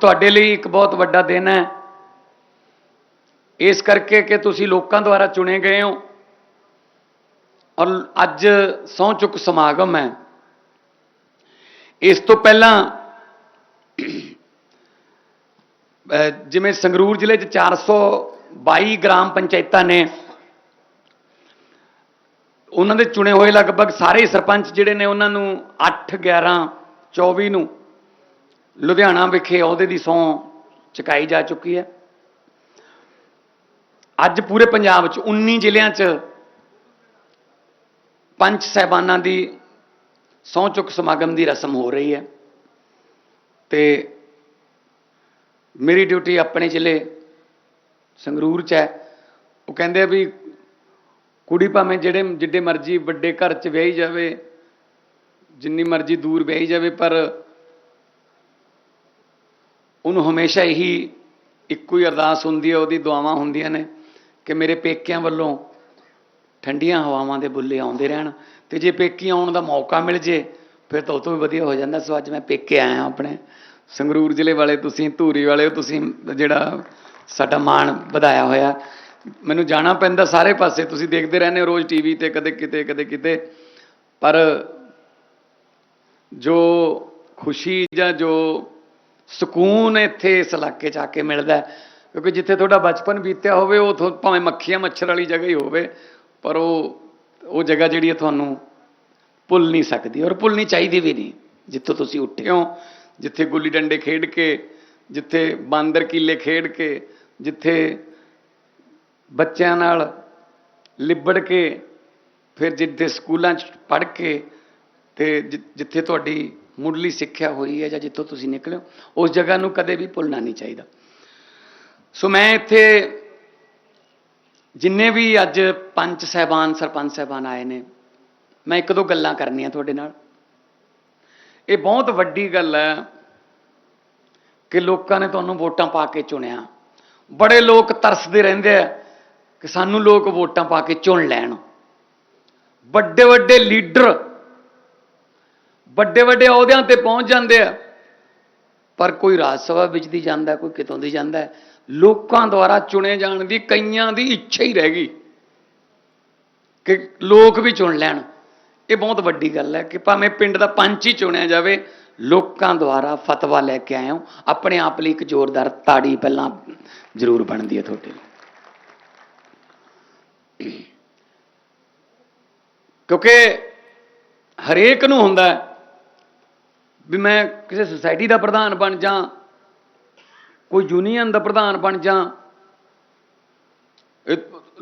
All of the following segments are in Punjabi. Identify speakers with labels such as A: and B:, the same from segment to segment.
A: ਤੁਹਾਡੇ ਲਈ ਇੱਕ ਬਹੁਤ ਵੱਡਾ ਦਿਨ ਹੈ। ਇਸ ਕਰਕੇ ਕਿ ਤੁਸੀਂ ਲੋਕਾਂ ਦੁਆਰਾ ਚੁਣੇ ਗਏ ਹੋ। ਔਰ ਅੱਜ ਸਹੁੰ ਚੁੱਕ ਸਮਾਗਮ ਹੈ। ਇਸ ਤੋਂ ਪਹਿਲਾਂ ਜਿਵੇਂ ਸੰਗਰੂਰ ਜ਼ਿਲ੍ਹੇ 'ਚ 422 ਗ੍ਰਾਮ ਪੰਚਾਇਤਾਂ ਨੇ, ਉਹਨਾਂ ਦੇ ਚੁਣੇ ਹੋਏ ਲਗਭਗ ਸਾਰੇ ਸਰਪੰਚ ਜਿਹੜੇ ਨੇ, ਉਹਨਾਂ ਨੂੰ 8 11 24 ਨੂੰ ਲੁਧਿਆਣਾ ਵਿਖੇ ਅਹੁਦੇ ਦੀ ਸਹੁੰ ਚੁਕਾਈ ਜਾ ਚੁੱਕੀ ਹੈ। ਅੱਜ ਪੂਰੇ ਪੰਜਾਬ 'ਚ 19 ਜ਼ਿਲ੍ਹਿਆਂ 'ਚ ਪੰਜ ਸਹਿਬਾਨਾਂ ਦੀ ਸਹੁੰ ਚੁੱਕ ਸਮਾਗਮ ਦੀ ਰਸਮ ਹੋ ਰਹੀ ਹੈ ਤੇ ਮੇਰੀ ਡਿਊਟੀ ਆਪਣੇ ਜ਼ਿਲ੍ਹੇ ਸੰਗਰੂਰ 'ਚ ਹੈ। ਉਹ ਕਹਿੰਦੇ ਆ ਵੀ ਕੁੜੀ ਭਾਵੇਂ ਜਿਹੜੇ ਜਿੱਡੇ ਮਰਜ਼ੀ ਵੱਡੇ ਘਰ 'ਚ ਵਿਆਹੀ ਜਾਵੇ, ਜਿੰਨੀ ਮਰਜ਼ੀ ਦੂਰ ਵਿਆਹੀ ਜਾਵੇ, ਪਰ ਉਹਨੂੰ ਹਮੇਸ਼ਾ ਇਹੀ ਇੱਕੋ ਹੀ ਅਰਦਾਸ ਹੁੰਦੀ ਹੈ ਉਹਦੀ ਦੁਆਵਾਂ ਹੁੰਦੀਆਂ ਨੇ ਕਿ ਮੇਰੇ ਪੇਕਿਆਂ ਵੱਲੋਂ ਠੰਡੀਆਂ ਹਵਾਵਾਂ ਦੇ ਬੁੱਲੇ ਆਉਂਦੇ ਰਹਿਣ ਤੇ ਜੇ ਪੇਕੀ ਆਉਣ ਦਾ ਮੌਕਾ ਮਿਲ ਜੇ ਫਿਰ ਤਾਂ ਉਹ ਤੋਂ ਵੀ ਵਧੀਆ ਹੋ ਜਾਂਦਾ। ਸੋ ਅੱਜ ਮੈਂ ਪੇਕੇ ਆਇਆ ਆਪਣੇ ਸੰਗਰੂਰ ਜ਼ਿਲ੍ਹੇ ਵਾਲੇ ਤੁਸੀਂ ਧੂਰੀ ਵਾਲੇ ਹੋ, ਤੁਸੀਂ ਜਿਹੜਾ ਸਾਡਾ ਮਾਣ ਵਧਾਇਆ ਹੋਇਆ। ਮੈਨੂੰ ਜਾਣਾ ਪੈਂਦਾ ਸਾਰੇ ਪਾਸੇ ਤੁਸੀਂ ਦੇਖਦੇ ਰਹਿੰਦੇ ਹੋ ਰੋਜ਼ ਟੀਵੀ ਤੇ ਕਦੇ ਕਿਤੇ ਕਦੇ ਕਿਤੇ। ਪਰ ਜੋ ਖੁਸ਼ੀ ਜਾਂ ਜੋ ਸਕੂਨ ਇੱਥੇ ਇਸ ਇਲਾਕੇ 'ਚ ਆ ਕੇ ਮਿਲਦਾ ਕਿਉਂਕਿ ਜਿੱਥੇ ਤੁਹਾਡਾ ਬਚਪਨ ਬੀਤਿਆ ਹੋਵੇ, ਉਹ ਥੋ- ਭਾਵੇਂ ਮੱਖੀਆਂ ਮੱਛਰ ਵਾਲੀ ਜਗ੍ਹਾ ਹੀ ਹੋਵੇ, ਪਰ ਉਹ ਉਹ ਜਗ੍ਹਾ ਜਿਹੜੀ ਹੈ ਤੁਹਾਨੂੰ ਭੁੱਲ ਨਹੀਂ ਸਕਦੀ ਔਰ ਭੁੱਲਣੀ ਚਾਹੀਦੀ ਵੀ ਨਹੀਂ। ਜਿੱਥੋਂ ਤੁਸੀਂ ਉੱਠੇ ਹੋ, ਜਿੱਥੇ ਗੁੱਲੀ ਡੰਡੇ ਖੇਡ ਕੇ, ਜਿੱਥੇ ਬਾਂਦਰ ਕਿੱਲੇ ਖੇਡ ਕੇ, ਜਿੱਥੇ ਬੱਚਿਆਂ ਨਾਲ ਲਿਬੜ ਕੇ, ਫਿਰ ਜਿੱਥੇ ਸਕੂਲਾਂ 'ਚ ਪੜ੍ਹ ਕੇ, ਤੇ ਜਿੱਥੇ ਤੁਹਾਡੀ ਮੁੱਢਲੀ ਸਿੱਖਿਆ ਹੋਈ ਹੈ ਜਾਂ ਜਿੱਥੋਂ ਤੁਸੀਂ ਨਿਕਲੇ ਉਸ ਜਗ੍ਹਾ ਨੂੰ ਕਦੇ ਵੀ ਭੁੱਲਣਾ ਨਹੀਂ ਚਾਹੀਦਾ। ਸੋ ਮੈਂ ਇੱਥੇ ਜਿੰਨੇ ਵੀ ਅੱਜ ਪੰਚ ਸਹਿਬਾਨ, ਸਰਪੰਚ ਸਹਿਬਾਨ ਆਏ ਨੇ, ਮੈਂ ਇੱਕ ਦੋ ਗੱਲਾਂ ਕਰਨੀਆਂ ਤੁਹਾਡੇ ਨਾਲ। ਇਹ ਬਹੁਤ ਵੱਡੀ ਗੱਲ ਹੈ ਕਿ ਲੋਕਾਂ ਨੇ ਤੁਹਾਨੂੰ ਵੋਟਾਂ ਪਾ ਕੇ ਚੁਣਿਆ। ਬੜੇ ਲੋਕ ਤਰਸਦੇ ਰਹਿੰਦੇ ਆ ਕਿ ਸਾਨੂੰ ਲੋਕ ਵੋਟਾਂ ਪਾ ਕੇ ਚੁਣ ਲੈਣ। ਵੱਡੇ ਵੱਡੇ ਲੀਡਰ ਵੱਡੇ ਵੱਡੇ ਅਹੁਦਿਆਂ ਤੇ ਪਹੁੰਚ ਜਾਂਦੇ ਆ। ਪਰ ਕੋਈ ਰਾਜ ਸਭਾ ਵਿੱਚ ਦੀ ਜਾਂਦਾ, ਕੋਈ ਕਿਤੋਂ ਦੀ ਜਾਂਦਾ ਲੋਕਾਂ ਦੁਆਰਾ ਚੁਣੇ ਜਾਣ ਦੀ, ਕਈਆਂ ਦੀ ਇੱਛਾ ਹੀ ਰਹਿ ਗਈ ਕਿ ਲੋਕ ਵੀ ਚੁਣ ਲੈਣ। ਇਹ ਬਹੁਤ ਵੱਡੀ ਗੱਲ ਹੈ ਕਿ ਭਾਵੇਂ ਪਿੰਡ ਦਾ ਪੰਚ ਹੀ ਚੁਣਿਆ ਜਾਵੇ, ਲੋਕਾਂ ਦੁਆਰਾ ਫਤਵਾ ਲੈ ਕੇ ਆਏ ਹੋ। ਆਪਣੇ ਆਪ ਲਈ ਇੱਕ ਜ਼ੋਰਦਾਰ ਤਾੜੀ ਪਹਿਲਾਂ ਜ਼ਰੂਰ ਬਣਦੀ ਹੈ ਤੁਹਾਡੇ ਲਈ। ਕਿਉਂਕਿ ਹਰੇਕ ਨੂੰ ਹੁੰਦਾ ਹੈ ਵੀ ਮੈਂ ਕਿਸੇ ਸੁਸਾਇਟੀ ਦਾ ਪ੍ਰਧਾਨ ਬਣ ਜਾ, ਕੋਈ ਯੂਨੀਅਨ ਦਾ ਪ੍ਰਧਾਨ ਬਣ ਜਾ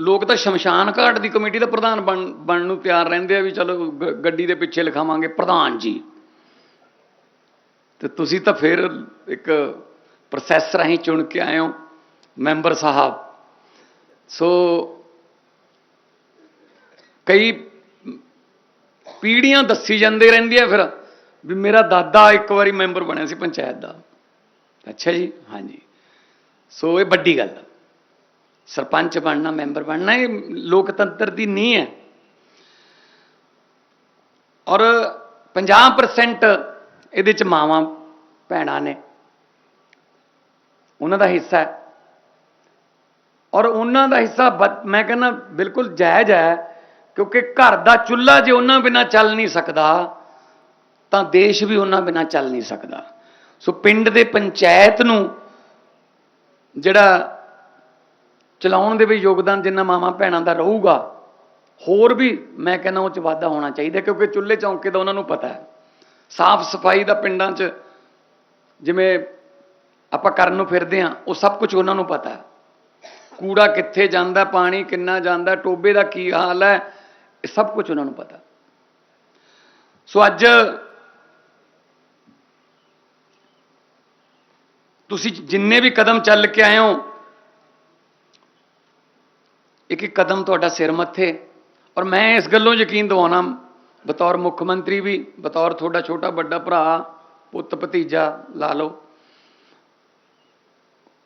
A: ਲੋਕ ਤਾਂ ਸ਼ਮਸ਼ਾਨ ਘਾਟ ਦੀ ਕਮੇਟੀ ਦਾ ਪ੍ਰਧਾਨ ਬਣ, ਬਣਨ ਨੂੰ ਤਿਆਰ ਰਹਿੰਦੇ ਆ ਵੀ ਚਲੋ ਗ- ਗੱਡੀ ਦੇ ਪਿੱਛੇ ਲਿਖਾਵਾਂਗੇ ਪ੍ਰਧਾਨ ਜੀ। ਤੇ ਤੁਸੀਂ ਤਾਂ ਫਿਰ ਇੱਕ ਪ੍ਰੋਸੈਸ ਰਾਹੀਂ ਚੁਣ ਕੇ ਆਏ ਹੋ, ਮੈਂਬਰ ਸਾਹਿਬ। ਸੋ ਕਈ ਪੀੜ੍ਹੀਆਂ ਦੱਸੀ ਜਾਂਦੇ ਰਹਿੰਦੀਆਂ ਫਿਰ। ਵੀ ਮੇਰਾ ਦਾਦਾ ਇੱਕ ਵਾਰੀ ਮੈਂਬਰ ਬਣਿਆ ਸੀ ਪੰਚਾਇਤ ਦਾ। ਅੱਛਾ ਜੀ? ਹਾਂਜੀ। ਸੋ ਇਹ ਵੱਡੀ ਗੱਲ ਸਰਪੰਚ ਬਣਨਾ, ਮੈਂਬਰ ਬਣਨਾ, ਇਹ ਲੋਕਤੰਤਰ ਦੀ ਨੀਂਹ ਹੈ। ਔਰ 50% ਇਹਦੇ ਚ ਮਾਵਾਂ, ਭੈਣਾਂ ਨੇ। ਉਹਨਾਂ ਦਾ ਹਿੱਸਾ ਹੈ। ਔਰ ਉਹਨਾਂ ਦਾ ਹਿੱਸਾ ਬ- ਮੈਂ ਕਹਿੰਦਾ ਬਿਲਕੁਲ ਜਾਇਜ਼ ਹੈ, ਕਿਉਂਕਿ ਘਰ ਦਾ ਚੁੱਲ੍ਹਾ ਜੇ ਉਹਨਾਂ ਬਿਨਾ ਚੱਲ ਨਹੀਂ ਸਕਦਾ ਤਾਂ ਦੇਸ਼ ਵੀ ਉਹਨਾਂ ਬਿਨਾ ਚੱਲ ਨਹੀਂ ਸਕਦਾ। ਸੋ ਪਿੰਡ ਦੇ ਪੰਚਾਇਤ ਨੂੰ ਜਿਹੜਾ ਚਲਾਉਣ ਦੇ ਵਿੱਚ ਯੋਗਦਾਨ ਜਿੰਨਾ ਮਾਵਾਂ ਭੈਣਾਂ ਦਾ ਰਹੂਗਾ, ਹੋਰ ਵੀ ਮੈਂ ਕਹਿੰਦਾ ਉਹ ਚ ਵਾਧਾ ਹੋਣਾ ਚਾਹੀਦਾ, ਕਿਉਂਕਿ ਚੁੱਲ੍ਹੇ ਚੌਂਕੇ ਦਾ ਉਹਨਾਂ ਨੂੰ ਪਤਾ ਹੈ। ਸਾਫ਼ ਸਫ਼ਾਈ ਦਾ ਪਿੰਡਾਂ 'ਚ ਜਿਵੇਂ ਆਪਾਂ ਕਰਨ ਨੂੰ ਫਿਰਦੇ ਹਾਂ, ਉਹ ਸਭ ਕੁਝ ਉਹਨਾਂ ਨੂੰ ਪਤਾ ਹੈ। ਕੂੜਾ ਕਿੱਥੇ ਜਾਂਦਾ, ਪਾਣੀ ਕਿੰਨਾ ਜਾਂਦਾ ਟੋਬੇ ਦਾ ਕੀ ਹਾਲ ਹੈ, ਇਹ ਸਭ ਕੁਝ ਉਹਨਾਂ ਨੂੰ ਪਤਾ। ਸੋ ਅੱਜ ਤੁਸੀਂ ਜਿੰਨੇ ਵੀ ਕਦਮ ਚੱਲ ਕੇ ਆਏ ਹੋ ਇੱਕ ਇੱਕ ਕਦਮ ਤੁਹਾਡਾ ਸਿਰ ਮੱਥੇ ਔਰ ਮੈਂ ਇਸ ਗੱਲੋਂ ਯਕੀਨ ਦਿਵਾਉਣਾ ਬਤੌਰ ਮੁੱਖ ਮੰਤਰੀ ਵੀ ਬਤੌਰ ਤੁਹਾਡਾ ਛੋਟਾ ਵੱਡਾ ਭਰਾ ਪੁੱਤ ਭਤੀਜਾ ਲਾ ਲਓ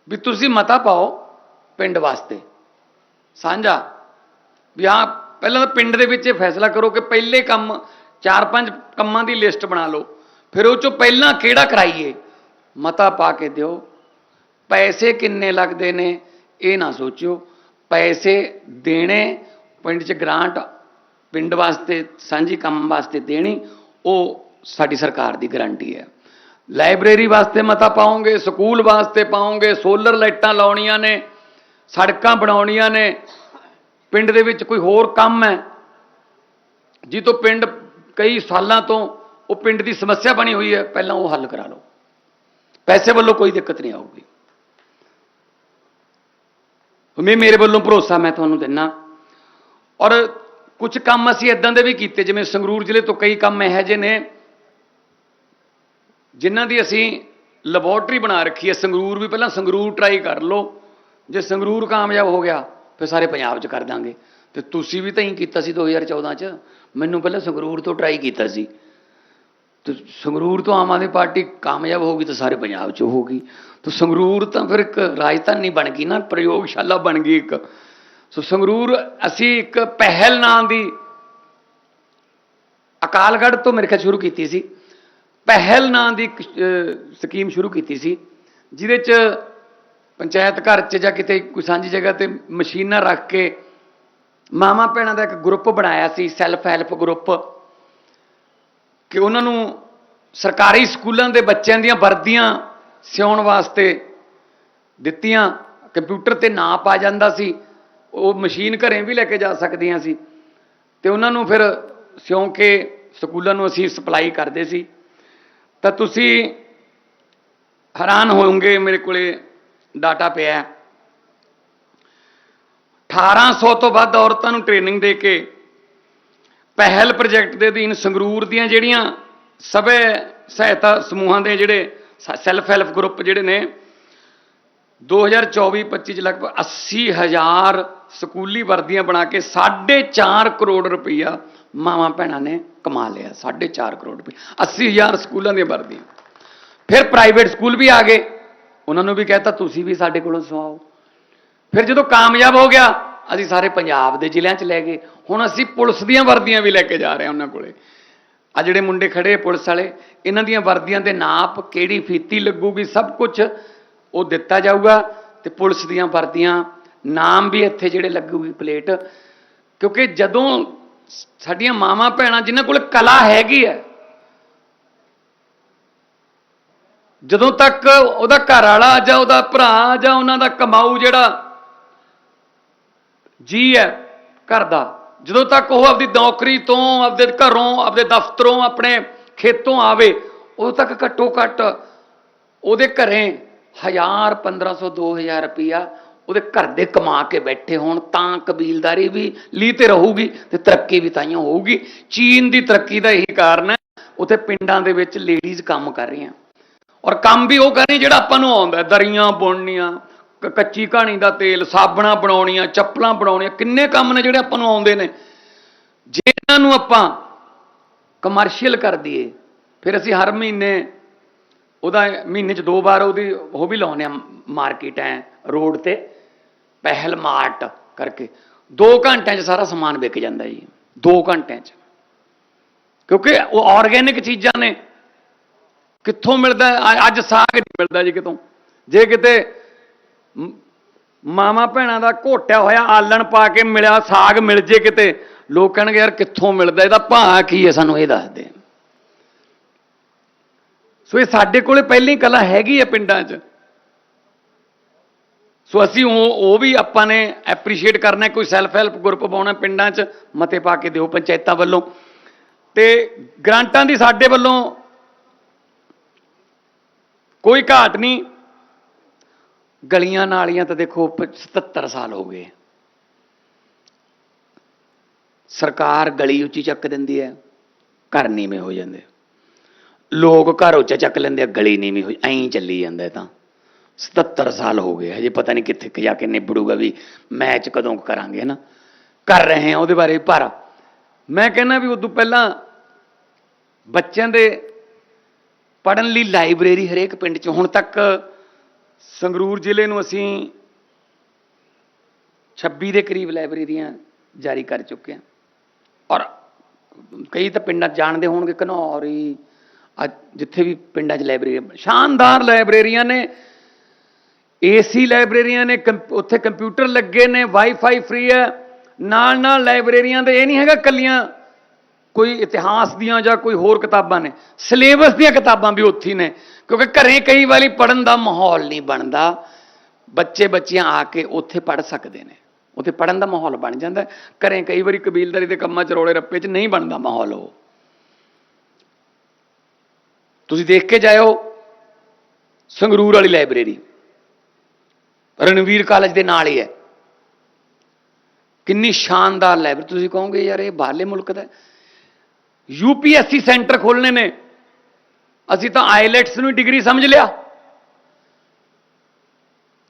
A: ਵੀ ਤੁਸੀਂ ਮਤਾ ਪਾਓ ਪਿੰਡ ਵਾਸਤੇ ਸਾਂਝਾ ਵੀ ਹਾਂ ਪਹਿਲਾਂ ਤਾਂ ਪਿੰਡ ਦੇ ਵਿੱਚ ਇਹ ਫੈਸਲਾ ਕਰੋ ਕਿ ਪਹਿਲੇ ਕੰਮ ਚਾਰ ਪੰਜ ਕੰਮਾਂ ਦੀ ਲਿਸਟ ਬਣਾ ਲਓ ਫਿਰ ਉਹ ਚੋਂ ਪਹਿਲਾਂ ਕਿਹੜਾ ਕਰਾਈਏ ਮਤਾ ਪਾ ਕੇ ਦਿਓ। ਪੈਸੇ ਕਿੰਨੇ ਲੱਗਦੇ ਨੇ ਇਹ ਨਾ ਸੋਚਿਓ। ਪੈਸੇ ਦੇਣੇ ਪਿੰਡ 'ਚ ਗ੍ਰਾਂਟ, ਪਿੰਡ ਵਾਸਤੇ, ਸਾਂਝੀ ਕੰਮ ਵਾਸਤੇ ਦੇਣੀ, ਉਹ ਸਾਡੀ ਸਰਕਾਰ ਦੀ ਗਾਰੰਟੀ ਹੈ। ਲਾਇਬ੍ਰੇਰੀ ਵਾਸਤੇ ਮਤਾ ਪਾਉਂਗੇ ਸਕੂਲ ਵਾਸਤੇ ਪਾਉਂਗੇ ਸੋਲਰ ਲਾਈਟਾਂ ਲਾਉਣੀਆਂ ਨੇ, ਸੜਕਾਂ ਬਣਾਉਣੀਆਂ ਨੇ, ਪਿੰਡ ਦੇ ਵਿੱਚ ਕੋਈ ਹੋਰ ਕੰਮ ਹੈ ਜੀ ਤੋਂ ਪਿੰਡ ਕਈ ਸਾਲਾਂ ਤੋਂ ਉਹ ਪਿੰਡ ਦੀ ਸਮੱਸਿਆ ਬਣੀ ਹੋਈ ਹੈ, ਪਹਿਲਾਂ ਉਹ ਹੱਲ ਕਰਾ ਲਓ। ਪੈਸੇ ਵੱਲੋਂ ਕੋਈ ਦਿੱਕਤ ਨਹੀਂ ਆਊਗੀ। ਮੈਂ ਮੇਰੇ ਵੱਲੋਂ ਭਰੋਸਾ ਮੈਂ ਤੁਹਾਨੂੰ ਦਿੰਨਾ। ਔਰ ਕੁਝ ਕੰਮ ਅਸੀਂ ਇਦਾਂ ਦੇ ਵੀ ਕੀਤੇ, ਜਿਵੇਂ ਸੰਗਰੂਰ ਜ਼ਿਲ੍ਹੇ ਤੋਂ ਕਈ ਕੰਮ ਇਹੋ ਜਿਹੇ ਨੇ, ਜਿਨ੍ਹਾਂ ਦੀ ਅਸੀਂ ਲੈਬੋਰਟਰੀ ਬਣਾ ਰੱਖੀ ਹੈ। ਸੰਗਰੂਰ ਵੀ ਪਹਿਲਾਂ ਸੰਗਰੂਰ ਟਰਾਈ ਕਰ ਲਓ। ਜੇ ਸੰਗਰੂਰ ਕਾਮਯਾਬ ਹੋ ਗਿਆ, ਫਿਰ ਸਾਰੇ ਪੰਜਾਬ 'ਚ ਕਰ ਦਾਂਗੇ। ਤੇ ਤੁਸੀਂ ਵੀ ਤਾਂ ਹੀ ਕੀਤਾ ਸੀ 2014 'ਚ। ਮੈਨੂੰ ਪਹਿਲਾਂ ਸੰਗਰੂਰ ਤੋਂ ਟਰਾਈ ਕੀਤਾ ਸੀ। ਤੇ ਸੰਗਰੂਰ ਤੋਂ ਆਮ ਆਦਮੀ ਪਾਰਟੀ ਕਾਮਯਾਬ ਹੋਊਗੀ ਤਾਂ ਸਾਰੇ ਪੰਜਾਬ 'ਚ ਹੋਊਗੀ ਤਾਂ ਸੰਗਰੂਰ ਤਾਂ ਫਿਰ ਇੱਕ ਰਾਜਧਾਨੀ ਬਣ ਗਈ ਨਾ, ਪ੍ਰਯੋਗਸ਼ਾਲਾ ਬਣ ਗਈ ਇੱਕ। ਸੋ ਸੰਗਰੂਰ ਅਸੀਂ ਇੱਕ ਪਹਿਲ ਨਾਂ ਦੀ ਅਕਾਲਗੜ੍ਹ ਤੋਂ ਮੇਰੇ ਖਿਆਲ ਸ਼ੁਰੂ ਕੀਤੀ ਸੀ। ਪਹਿਲ ਨਾਂ ਦੀ ਸਕੀਮ ਸ਼ੁਰੂ ਕੀਤੀ ਸੀ, ਜਿਹਦੇ 'ਚ ਪੰਚਾਇਤ ਘਰ 'ਚ ਜਾਂ ਕਿਤੇ ਕੋਈ ਸਾਂਝੀ ਜਗ੍ਹਾ ਤੇ ਮਸ਼ੀਨਾਂ ਰੱਖ ਕੇ ਮਾਮਾ ਭੈਣਾਂ ਦਾ ਇੱਕ ਗਰੁੱਪ ਬਣਾਇਆ ਸੀ ਸੈਲਫ ਹੈਲਪ ਗਰੁੱਪ ਕਿ ਉਹਨਾਂ ਨੂੰ ਸਰਕਾਰੀ ਸਕੂਲਾਂ ਦੇ ਬੱਚਿਆਂ ਦੀਆਂ ਵਰਦੀਆਂ ਸਿਉਣ ਵਾਸਤੇ ਦਿੱਤੀਆਂ, ਕੰਪਿਊਟਰ ਤੇ ਨਾਪ ਆ ਜਾਂਦਾ ਸੀ, ਉਹ ਮਸ਼ੀਨ ਘਰੇ ਵੀ ਲੈ ਕੇ ਜਾ ਸਕਦੀਆਂ ਸੀ ਤੇ ਉਹਨਾਂ ਨੂੰ ਫਿਰ ਸਿਉਂ ਕੇ ਸਕੂਲਾਂ ਨੂੰ ਅਸੀਂ ਸਪਲਾਈ ਕਰਦੇ ਸੀ ਤਾਂ ਤੁਸੀਂ ਹੈਰਾਨ ਹੋਵੋਗੇ, ਮੇਰੇ ਕੋਲੇ ਡਾਟਾ ਪਿਆ ਹੈ। 1800 ਤੋਂ ਵੱਧ ਔਰਤਾਂ ਨੂੰ ਟ੍ਰੇਨਿੰਗ ਦੇ ਕੇ ਪਹਿਲ ਪ੍ਰੋਜੈਕਟ ਦੇ ਅਧੀਨ ਸੰਗਰੂਰ ਦੀਆਂ ਜਿਹੜੀਆਂ ਸਭੇ ਸਹਾਇਤਾ ਸਮੂਹਾਂ ਦੇ ਜਿਹੜੇ ਸੈਲਫ ਹੈਲਪ ਗਰੁੱਪ ਜਿਹੜੇ ਨੇ 2024-25 ਚ ਲਗਭਗ 80000 ਸਕੂਲੀ ਵਰਦੀਆਂ ਬਣਾ ਕੇ 4.5 ਕਰੋੜ ਰੁਪਈਆ ਮਾਵਾਂ ਭੈਣਾਂ ਨੇ ਕਮਾ ਲਿਆ 4.5 ਕਰੋੜ ਰੁਪਏ 80000 ਸਕੂਲਾਂ ਦੀਆਂ ਵਰਦੀਆਂ। ਫਿਰ ਪ੍ਰਾਈਵੇਟ ਸਕੂਲ ਵੀ ਆ ਗਏ। ਉਹਨਾਂ ਨੂੰ ਵੀ ਕਹਿਤਾ, ਤੁਸੀਂ ਵੀ ਸਾਡੇ ਕੋਲੋਂ ਸਵਾਓ। ਫਿਰ ਜਦੋਂ ਕਾਮਯਾਬ ਹੋ ਗਿਆ ਅਸੀਂ ਸਾਰੇ ਪੰਜਾਬ ਦੇ ਜ਼ਿਲ੍ਹਿਆਂ 'ਚ ਲੈ ਗਏ। ਹੁਣ ਅਸੀਂ ਪੁਲਿਸ ਦੀਆਂ ਵਰਦੀਆਂ ਵੀ ਲੈ ਕੇ ਜਾ ਰਹੇ ਹਾਂ ਉਹਨਾਂ ਕੋਲੇ। ਆ ਜਿਹੜੇ ਮੁੰਡੇ ਖੜੇ ਪੁਲਿਸ ਵਾਲੇ, ਇਹਨਾਂ ਦੀਆਂ ਵਰਦੀਆਂ ਦੇ ਨਾਪ, ਕਿਹੜੀ ਫੀਤੀ ਲੱਗੂਗੀ, ਸਭ ਕੁਝ ਉਹ ਦਿੱਤਾ ਜਾਊਗਾ ਤੇ ਪੁਲਿਸ ਦੀਆਂ ਵਰਦੀਆਂ, ਨਾਮ ਵੀ ਇੱਥੇ ਜਿਹੜੇ ਲੱਗੂਗੀ ਪਲੇਟ। ਕਿਉਂਕਿ ਜਦੋਂ ਸਾਡੀਆਂ ਮਾਵਾਂ ਭੈਣਾਂ ਜਿਨ੍ਹਾਂ ਕੋਲ ਕਲਾ ਹੈਗੀ ਹੈ, ਜਦੋਂ ਤੱਕ ਉਹਦਾ ਘਰ ਵਾਲਾ ਜਾਂ ਉਹਦਾ ਭਰਾ ਜਾਂ ਉਹਨਾਂ ਦਾ ਕਮਾਊ ਜਿਹੜਾ ਜੀ ਹੈ, ਘਰ ਦਾ। ਜਦੋਂ ਤੱਕ ਉਹ ਆਪਦੀ ਨੌਕਰੀ ਤੋਂ, ਆਪਦੇ ਘਰੋਂ, ਆਪਦੇ ਦਫ਼ਤਰੋਂ, ਆਪਣੇ ਖੇਤੋਂ ਆਵੇ, ਉਦੋਂ ਤੱਕ ਘੱਟੋ ਘੱਟ ਉਹਦੇ ਘਰੇ 1000 1500 2000 ਰੁਪਇਆ ਉਹਦੇ ਘਰ ਦੇ ਕਮਾ ਕੇ ਬੈਠੇ ਹੋਣ, ਤਾਂ ਕਬੀਲਦਾਰੀ ਵੀ ਲੀ ਤੇ ਰਹੂਗੀ ਤੇ ਤਰੱਕੀ ਵੀ ਤਾਈਓ ਹੋਊਗੀ। ਚੀਨ ਦੀ ਤਰੱਕੀ ਦਾ ਇਹੀ ਕਾਰਨ ਹੈ, ਉੱਥੇ ਪਿੰਡਾਂ ਦੇ ਵਿੱਚ ਲੇਡੀਜ਼ ਕੰਮ ਕਰ ਰਹੀਆਂ। ਔਰ ਕੰਮ ਵੀ ਉਹ ਕਰ ਰਹੀ ਜਿਹੜਾ ਆਪਾਂ ਨੂੰ ਆਉਂਦਾ, ਦਰੀਆਂ ਬੁਣਨੀਆਂ ਕੱਚੀ ਕਹਾਣੀ ਦਾ ਤੇਲ, ਸਾਬਣਾ ਬਣਾਉਣੀਆਂ, ਚੱਪਲਾਂ ਬਣਾਉਣੀਆਂ, ਕਿੰਨੇ ਕੰਮ ਨੇ ਜਿਹੜੇ ਆਪਾਂ ਨੂੰ ਆਉਂਦੇ ਨੇ। ਜੇ ਇਹਨਾਂ ਨੂੰ ਆਪਾਂ ਕਮਰਸ਼ੀਅਲ ਕਰ ਦਈਏ, ਫਿਰ ਅਸੀਂ ਹਰ ਮਹੀਨੇ ਉਹਦਾ ਮਹੀਨੇ 'ਚ ਦੋ ਵਾਰ ਉਹਦੀ ਉਹ ਵੀ ਲਾਉਂਦੇ ਆ ਮਾਰਕੀਟ ਐ ਰੋਡ ਤੇ, ਪਹਿਲ ਮਾਰਟ ਕਰਕੇ। 2 ਘੰਟਿਆਂ 'ਚ ਸਾਰਾ ਸਮਾਨ ਵਿਕ ਜਾਂਦਾ ਜੀ 2 ਘੰਟਿਆਂ 'ਚ। ਕਿਉਂਕਿ ਉਹ ਆਰਗੇਨਿਕ ਚੀਜ਼ਾਂ ਨੇ। ਕਿੱਥੋਂ ਮਿਲਦਾ ਅੱਜ ਸਾਗ ਨਹੀਂ ਮਿਲਦਾ ਜੀ ਕਿਤੋਂ। ਜੇ ਕਿਤੇ ਮ- ਮਾਵਾਂ ਭੈਣਾਂ ਦਾ ਘੋਟਿਆ ਹੋਇਆ ਆਲਣ ਪਾ ਕੇ ਮਿਲਿਆ, ਸਾਗ ਮਿਲ ਜੇ ਕਿਤੇ। ਲੋਕ ਕਹਿਣਗੇ, ਯਾਰ, ਕਿੱਥੋਂ ਮਿਲਦਾ? ਇਹਦਾ ਭਾਅ ਕੀ ਹੈ? ਸਾਨੂੰ ਇਹ ਦੱਸ ਦੇ ਸੋ ਇਹ ਸਾਡੇ ਕੋਲੇ ਪਹਿਲੀ ਕਲਾ ਹੈਗੀ ਹੈ ਪਿੰਡਾਂ 'ਚ। ਸੋ ਅਸੀਂ ਉਹ ਉਹ ਵੀ ਆਪਾਂ ਨੇ ਐਪਰੀਸ਼ੀਏਟ ਕਰਨਾ ਕੋਈ ਸੈਲਫ ਹੈਲਪ ਗਰੁੱਪ ਪਾਉਣਾ ਪਿੰਡਾਂ 'ਚ, ਮਤੇ ਪਾ ਕੇ ਦਿਓ ਪੰਚਾਇਤਾਂ ਵੱਲੋਂ। ਤੇ ਗ੍ਰਾਂਟਾਂ ਦੀ ਸਾਡੇ ਵੱਲੋਂ ਕੋਈ ਘਾਟ ਨਹੀਂ। ਗਲੀਆਂ ਨਾਲੀਆਂ ਤਾਂ ਦੇਖੋ ਪ- 77 ਸਾਲ ਹੋ ਗਏ। ਸਰਕਾਰ ਗਲੀ ਉੱਚੀ ਚੱਕ ਦਿੰਦੀ ਹੈ, ਘਰ ਨੀਵੇਂ ਹੋ ਜਾਂਦੇ। ਲੋਕ ਘਰ ਉੱਚਾ ਚੱਕ ਲੈਂਦੇ ਆ, ਗਲੀ ਨੀਵੀਂ ਹੋ, ਐਂ ਚੱਲੀ ਜਾਂਦਾ ਤਾਂ। 77 ਸਾਲ ਹੋ ਗਏ, ਹਜੇ ਪਤਾ ਨਹੀਂ ਕਿੱਥੇ ਜਾ ਕੇ ਨਿਬੜੂਗਾ ਵੀ ਮੈਚ ਕਦੋਂ ਕਰਾਂਗੇ ਨਾ ਕਰ ਰਹੇ ਹਾਂ ਉਹਦੇ ਬਾਰੇ ਪਰ ਮੈਂ ਕਹਿੰਦਾ ਵੀ ਉਦੋਂ ਪਹਿਲਾਂ ਬੱਚਿਆਂ ਦੇ ਪੜਨ ਲਈ ਲਾਇਬ੍ਰੇਰੀ ਹਰੇਕ ਪਿੰਡ 'ਚ, ਹੁਣ ਤੱਕ ਸੰਗਰੂਰ ਜ਼ਿਲ੍ਹੇ ਨੂੰ ਅਸੀਂ 26 ਦੇ ਕਰੀਬ ਲਾਇਬ੍ਰੇਰੀਆਂ ਜਾਰੀ ਕਰ ਚੁੱਕੇ ਹਾਂ। ਔਰ ਕਈ ਤਾਂ ਪਿੰਡਾਂ 'ਚ ਜਾਣਦੇ ਹੋਣਗੇ ਘਨੌਰੀ ਅੱਜ ਜਿੱਥੇ ਵੀ ਪਿੰਡਾਂ 'ਚ ਲਾਇਬ੍ਰੇਰੀ ਸ਼ਾਨਦਾਰ ਲਾਇਬ੍ਰੇਰੀਆਂ ਨੇ, ਏਸੀ ਲਾਇਬ੍ਰੇਰੀਆਂ ਨੇ, ਕੰਪ- ਉੱਥੇ ਕੰਪਿਊਟਰ ਲੱਗੇ ਨੇ, ਵਾਈਫਾਈ ਫ੍ਰੀ ਹੈ। ਨਾਲ ਨਾਲ ਲਾਇਬ੍ਰੇਰੀਆਂ ਦੇ, ਇਹ ਨਹੀਂ ਹੈਗਾ ਕੱਲੀਆਂ ਕੋਈ ਇਤਿਹਾਸ ਦੀਆਂ ਜਾਂ ਕੋਈ ਹੋਰ ਕਿਤਾਬਾਂ ਨੇ। ਸਿਲੇਬਸ ਦੀਆਂ ਕਿਤਾਬਾਂ ਵੀ ਉੱਥੇ ਨੇ। ਕਿਉਂਕਿ ਘਰੇ ਕਈ ਵਾਰੀ ਪੜਨ ਦਾ ਮਾਹੌਲ ਨਹੀਂ ਬਣਦਾ। ਬੱਚੇ ਬੱਚੀਆਂ ਆ ਕੇ ਉੱਥੇ ਪੜ ਸਕਦੇ ਨੇ। ਉੱਥੇ ਪੜਨ ਦਾ ਮਾਹੌਲ ਬਣ ਜਾਂਦਾ। ਹੈ। ਘਰੇ ਕਈ ਵਾਰੀ ਕਬੀਲਦਾਰੀ ਦੇ ਕੰਮਾਂ 'ਚ ਰੋਲੇ ਰੱਪੇ 'ਚ ਨਹੀਂ ਬਣਦਾ ਮਾਹੌਲ ਉਹ। ਤੁਸੀਂ ਦੇਖ ਕੇ ਜਾਇਓ ਸੰਗਰੂਰ ਵਾਲੀ ਲਾਇਬ੍ਰੇਰੀ। ਰਣਵੀਰ ਕਾਲਜ ਦੇ ਨਾਲ ਹੀ ਹੈ। ਕਿੰਨੀ ਸ਼ਾਨਦਾਰ ਲਾਇਬ੍ਰੇਰੀ। ਤੁਸੀਂ ਕਹੋਗੇ ਯਾਰ ਇਹ ਬਾਹਰਲੇ ਮੁਲਕ ਦਾ ਯੂਪੀਐਸਸੀ ਸੈਂਟਰ ਖੋਲਣੇ ਨੇ। ਅਸੀਂ ਤਾਂ ਆਈਲੈਟਸ ਨੂੰ ਡਿਗਰੀ ਸਮਝ ਲਿਆ।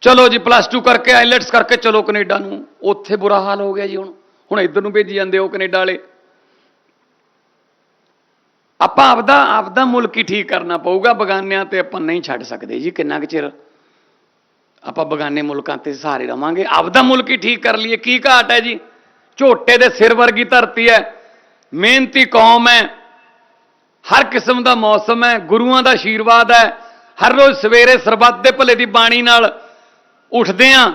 A: ਚਲੋ ਜੀ ਪਲੱਸ 2 ਕਰਕੇ ਆਈਲੈਟਸ ਕਰਕੇ ਚਲੋ ਕੈਨੇਡਾ ਨੂੰ। ਉੱਥੇ ਬੁਰਾ ਹਾਲ ਹੋ ਗਿਆ ਜੀ ਹੁਣ। ਹੁਣ ਇੱਧਰ ਨੂੰ ਭੇਜੀ ਜਾਂਦੇ ਉਹ ਕੈਨੇਡਾ ਵਾਲੇ। ਆਪਾਂ ਆਪਦਾ ਆਪਦਾ ਮੁਲਕ ਹੀ ਠੀਕ ਕਰਨਾ ਪਊਗਾ। ਬਗਾਨਿਆਂ ਤੇ ਆਪਾਂ ਨਹੀਂ ਛੱਡ ਸਕਦੇ ਜੀ, ਕਿੰਨਾ ਕੁ ਚਿਰ ਆਪਾਂ ਬਗਾਨੇ ਮੁਲਕਾਂ ਤੇ ਸਹਾਰੇ ਰਵਾਂਗੇ। ਆਪਦਾ ਮੁਲਕ ਹੀ ਠੀਕ ਕਰ ਲਈਏ। ਕੀ ਘਾਟ ਹੈ ਜੀ? ਝੋਟੇ ਦੇ ਸਿਰ ਵਰਗੀ ਧਰਤੀ ਹੈ। ਮਿਹਨਤੀ ਕੌਮ ਹੈ। ਹਰ ਕਿਸਮ ਦਾ ਮੌਸਮ ਹੈ, ਗੁਰੂਆਂ ਦਾ ਆਸ਼ੀਰਵਾਦ ਹੈ। ਹਰ ਰੋਜ਼ ਸਵੇਰੇ ਸਰਬੱਤ ਦੇ ਭਲੇ ਦੀ ਬਾਣੀ ਨਾਲ ਉੱਠਦੇ ਆਂ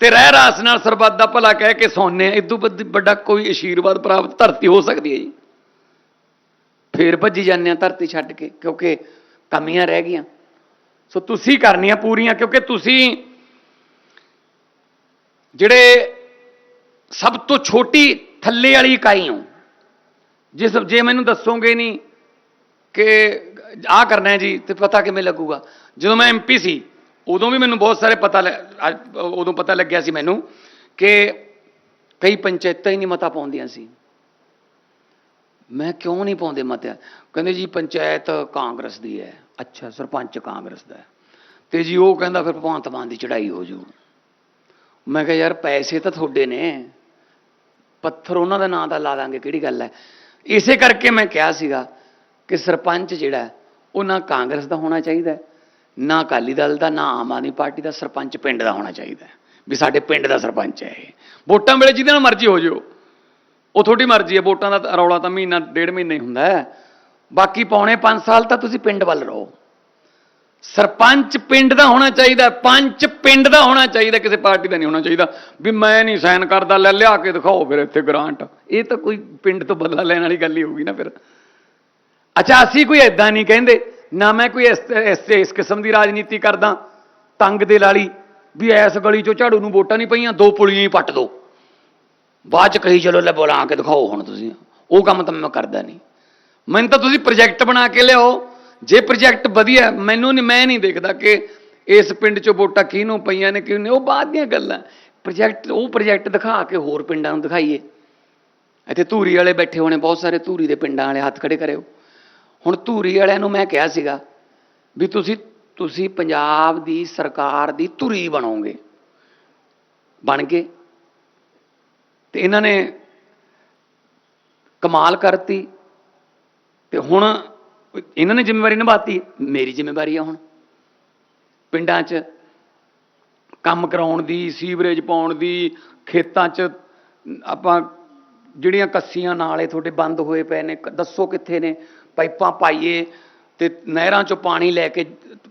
A: ਤੇ ਰਹਿ ਰਾਸ ਨਾਲ ਸਰਬੱਤ ਦਾ ਭਲਾ ਕਹਿ ਕੇ ਸੌਂਦੇ ਆ ਇਦੋਂ ਵੱਡਾ ਕੋਈ ਆਸ਼ੀਰਵਾਦ ਪ੍ਰਾਪਤ ਧਰਤੀ ਹੋ ਸਕਦੀ ਹੈ ਜੀ। ਫੇਰ ਭੱਜੀ ਜਾਂਦੇ ਆ ਧਰਤੀ ਛੱਡ ਕੇ, ਕਿਉਂਕਿ ਕਮੀਆਂ ਰਹਿ ਗਈਆਂ। ਸੋ ਤੁਸੀਂ ਕਰਨੀਆਂ ਪੂਰੀਆਂ, ਕਿਉਂਕਿ ਤੁਸੀਂ ਜਿਹੜੇ ਸਭ ਤੋਂ ਛੋਟੀ ਥੱਲੇ ਵਾਲੀ ਇਕਾਈ ਹੋ। ਜਿਸ ਜੇ ਮੈਨੂੰ ਦੱਸੋਗੇ ਨਹੀਂ ਕਿ ਆਹ ਕਰਨਾ ਹੈ ਜੀ ਤੇ ਪਤਾ ਕਿਵੇਂ ਲੱਗੂਗਾ। ਜਦੋਂ ਮੈਂ ਐਮਪੀ ਸੀ, ਉਦੋਂ ਵੀ ਮੈਨੂੰ ਬਹੁਤ ਸਾਰੇ ਪਤਾ ਲੱਗ- ਅੱਜ- ਉਦੋਂ ਪਤਾ ਲੱਗਿਆ ਸੀ ਮੈਨੂੰ ਕਿ ਕਈ ਪੰਚਾਇਤਾਂ ਹੀ ਨਹੀਂ ਮਤਾ ਪਾਉਂਦੀਆਂ ਸੀ। ਮੈਂ ਕਿਉਂ ਨਹੀਂ ਪਾਉਂਦੇ ਮਤ? ਕਹਿੰਦੇ ਜੀ ਪੰਚਾਇਤ ਕਾਂਗਰਸ ਦੀ ਹੈ। ਅੱਛਾ, ਸਰਪੰਚ ਕਾਂਗਰਸ ਦਾ ਹੈ। ਤੇ ਜੀ ਉਹ ਕਹਿੰਦਾ ਫਿਰ ਭਗਵੰਤ ਮਾਨ ਦੀ ਚੜਾਈ ਹੋ ਜੂ। ਮੈਂ ਕਿਹਾ ਯਾਰ ਪੈਸੇ ਤਾਂ ਤੁਹਾਡੇ ਨੇ। ਪੱਥਰ ਉਹਨਾਂ ਦਾ ਨਾਂ ਦਾ ਲਾ ਦਾਂਗੇ, ਕਿਹੜੀ ਗੱਲ ਹੈ? ਇਸੇ ਕਰਕੇ ਮੈਂ ਕਿਹਾ ਸੀਗਾ ਕਿ ਸਰਪੰਚ ਜਿਹੜਾ ਉਹ ਨਾ ਕਾਂਗਰਸ ਦਾ ਹੋਣਾ ਚਾਹੀਦਾ ਨਾ ਅਕਾਲੀ ਦਲ ਦਾ, ਨਾ ਆਮ ਆਦਮੀ ਪਾਰਟੀ ਦਾ, ਸਰਪੰਚ ਪਿੰਡ ਦਾ ਹੋਣਾ ਚਾਹੀਦਾ ਵੀ ਸਾਡੇ ਪਿੰਡ ਦਾ ਸਰਪੰਚ ਹੈ ਇਹ। ਵੋਟਾਂ ਵੇਲੇ ਜਿਹਦੇ ਨਾਲ ਮਰਜ਼ੀ ਹੋ ਜਿਓ। ਉਹ ਤੁਹਾਡੀ ਮਰਜ਼ੀ ਹੈ, ਵੋਟਾਂ ਦਾ ਰੌਲਾ ਤਾਂ ਮਹੀਨਾ, ਡੇਢ ਮਹੀਨਾ ਹੀ ਹੁੰਦਾ ਹੈ। ਬਾਕੀ ਪੌਣੇ 5 ਸਾਲ ਤਾਂ ਤੁਸੀਂ ਪਿੰਡ ਵੱਲ ਰਹੋ। ਸਰਪੰਚ ਪਿੰਡ ਦਾ ਹੋਣਾ ਚਾਹੀਦਾ ਪੰਚ ਪਿੰਡ ਦਾ ਹੋਣਾ ਚਾਹੀਦਾ ਕਿਸੇ ਪਾਰਟੀ ਦਾ ਨਹੀਂ ਹੋਣਾ ਚਾਹੀਦਾ। ਵੀ ਮੈਂ ਨਹੀਂ ਸਾਈਨ ਕਰਦਾ, ਲੈ ਲਿਆ ਕੇ ਦਿਖਾਓ ਫਿਰ ਇੱਥੇ ਗ੍ਰਾਂਟ। ਇਹ ਤਾਂ ਕੋਈ ਪਿੰਡ ਤੋਂ ਬਦਲਾ ਲੈਣ ਵਾਲੀ ਗੱਲ ਹੀ ਹੋਊਗੀ ਨਾ ਫਿਰ। ਅੱਛਾ, ਅਸੀਂ ਕੋਈ ਐਦਾਂ ਨਹੀਂ ਕਹਿੰਦੇ। ਨਾ ਮੈਂ ਕੋਈ ਇਸ ਇਸ ਇਸ ਕਿਸਮ ਦੀ ਰਾਜਨੀਤੀ ਕਰਦਾ। ਤੰਗ ਦੇ ਲਾਲੀ ਵੀ ਐਸ ਗਲੀ ਚੋਂ ਝਾੜੂ ਨੂੰ ਵੋਟਾਂ ਨਹੀਂ ਪਈਆਂ, ਦੋ ਪੁਲੀਆਂ ਹੀ ਪੱਟ ਦੋ। ਬਾਅਦ ਚ ਕਹੀ, ਚਲੋ, ਲੈ ਬੋਲਾਂ ਕੇ ਦਿਖਾਓ ਹੁਣ ਤੁਸੀਂ। ਉਹ ਕੰਮ ਤਾਂ ਮੈਂ ਕਰਦਾ ਨਹੀਂ। ਮੈਨੂੰ ਤਾਂ ਤੁਸੀਂ ਪ੍ਰੋਜੈਕਟ ਬਣਾ ਕੇ ਲਿਆਓ। ਜੇ ਪ੍ਰੋਜੈਕਟ ਵਧੀਆ, ਮੈਨੂੰ ਨਹੀਂ ਮੈਂ ਨਹੀਂ ਦੇਖਦਾ ਕਿ ਇਸ ਪਿੰਡ ਚੋਂ ਵੋਟਾਂ ਕਿਹਨੂੰ ਪਈਆਂ ਨੇ, ਕਿਹਨੂੰ ਉਹ ਬਾਅਦ ਦੀਆਂ ਗੱਲਾਂ। ਪ੍ਰੋਜੈਕਟ ਉਹ ਪ੍ਰੋਜੈਕਟ ਦਿਖਾ ਕੇ ਹੋਰ ਪਿੰਡਾਂ ਨੂੰ ਦਿਖਾਈਏ। ਇੱਥੇ ਧੂਰੀ ਵਾਲੇ ਬੈਠੇ ਹੋਣੇ, ਬਹੁਤ ਸਾਰੇ ਧੂਰੀ ਦੇ ਪਿੰਡਾਂ ਵਾਲੇ, ਹੱਥ ਖੜੇ ਕਰਿਓ। ਹੁਣ ਧੂਰੀ ਵਾਲਿਆਂ ਨੂੰ ਮੈਂ ਕਿਹਾ ਸੀਗਾ ਵੀ ਤੁਸੀਂ ਤੁਸੀਂ ਪੰਜਾਬ ਦੀ ਸਰਕਾਰ ਦੀ ਧੁਰੀ ਬਣੋਗੇ। ਬਣ ਗਏ। ਤੇ ਇਹਨਾਂ ਨੇ ਕਮਾਲ ਕਰਤੀ। ਤੇ ਹੁਣ ਇਹਨਾਂ ਨੇ ਜ਼ਿੰਮੇਵਾਰੀ ਨਿਭਾਤੀ। ਮੇਰੀ ਜ਼ਿੰਮੇਵਾਰੀ ਆ ਹੁਣ। ਪਿੰਡਾਂ 'ਚ ਕੰਮ ਕਰਾਉਣ ਦੀ, ਸੀਵਰੇਜ ਪਾਉਣ ਦੀ, ਖੇਤਾਂ 'ਚ ਆਪਾਂ ਜਿਹੜੀਆਂ ਕੱਸੀਆਂ ਨਾਲੇ ਤੁਹਾਡੇ ਬੰਦ ਹੋਏ ਪਏ ਨੇ, ਕ- ਦੱਸੋ ਕਿੱਥੇ ਨੇ। ਪਾਈਪਾਂ ਪਾਈਏ ਤੇ ਨਹਿਰਾਂ 'ਚੋਂ ਪਾਣੀ ਲੈ ਕੇ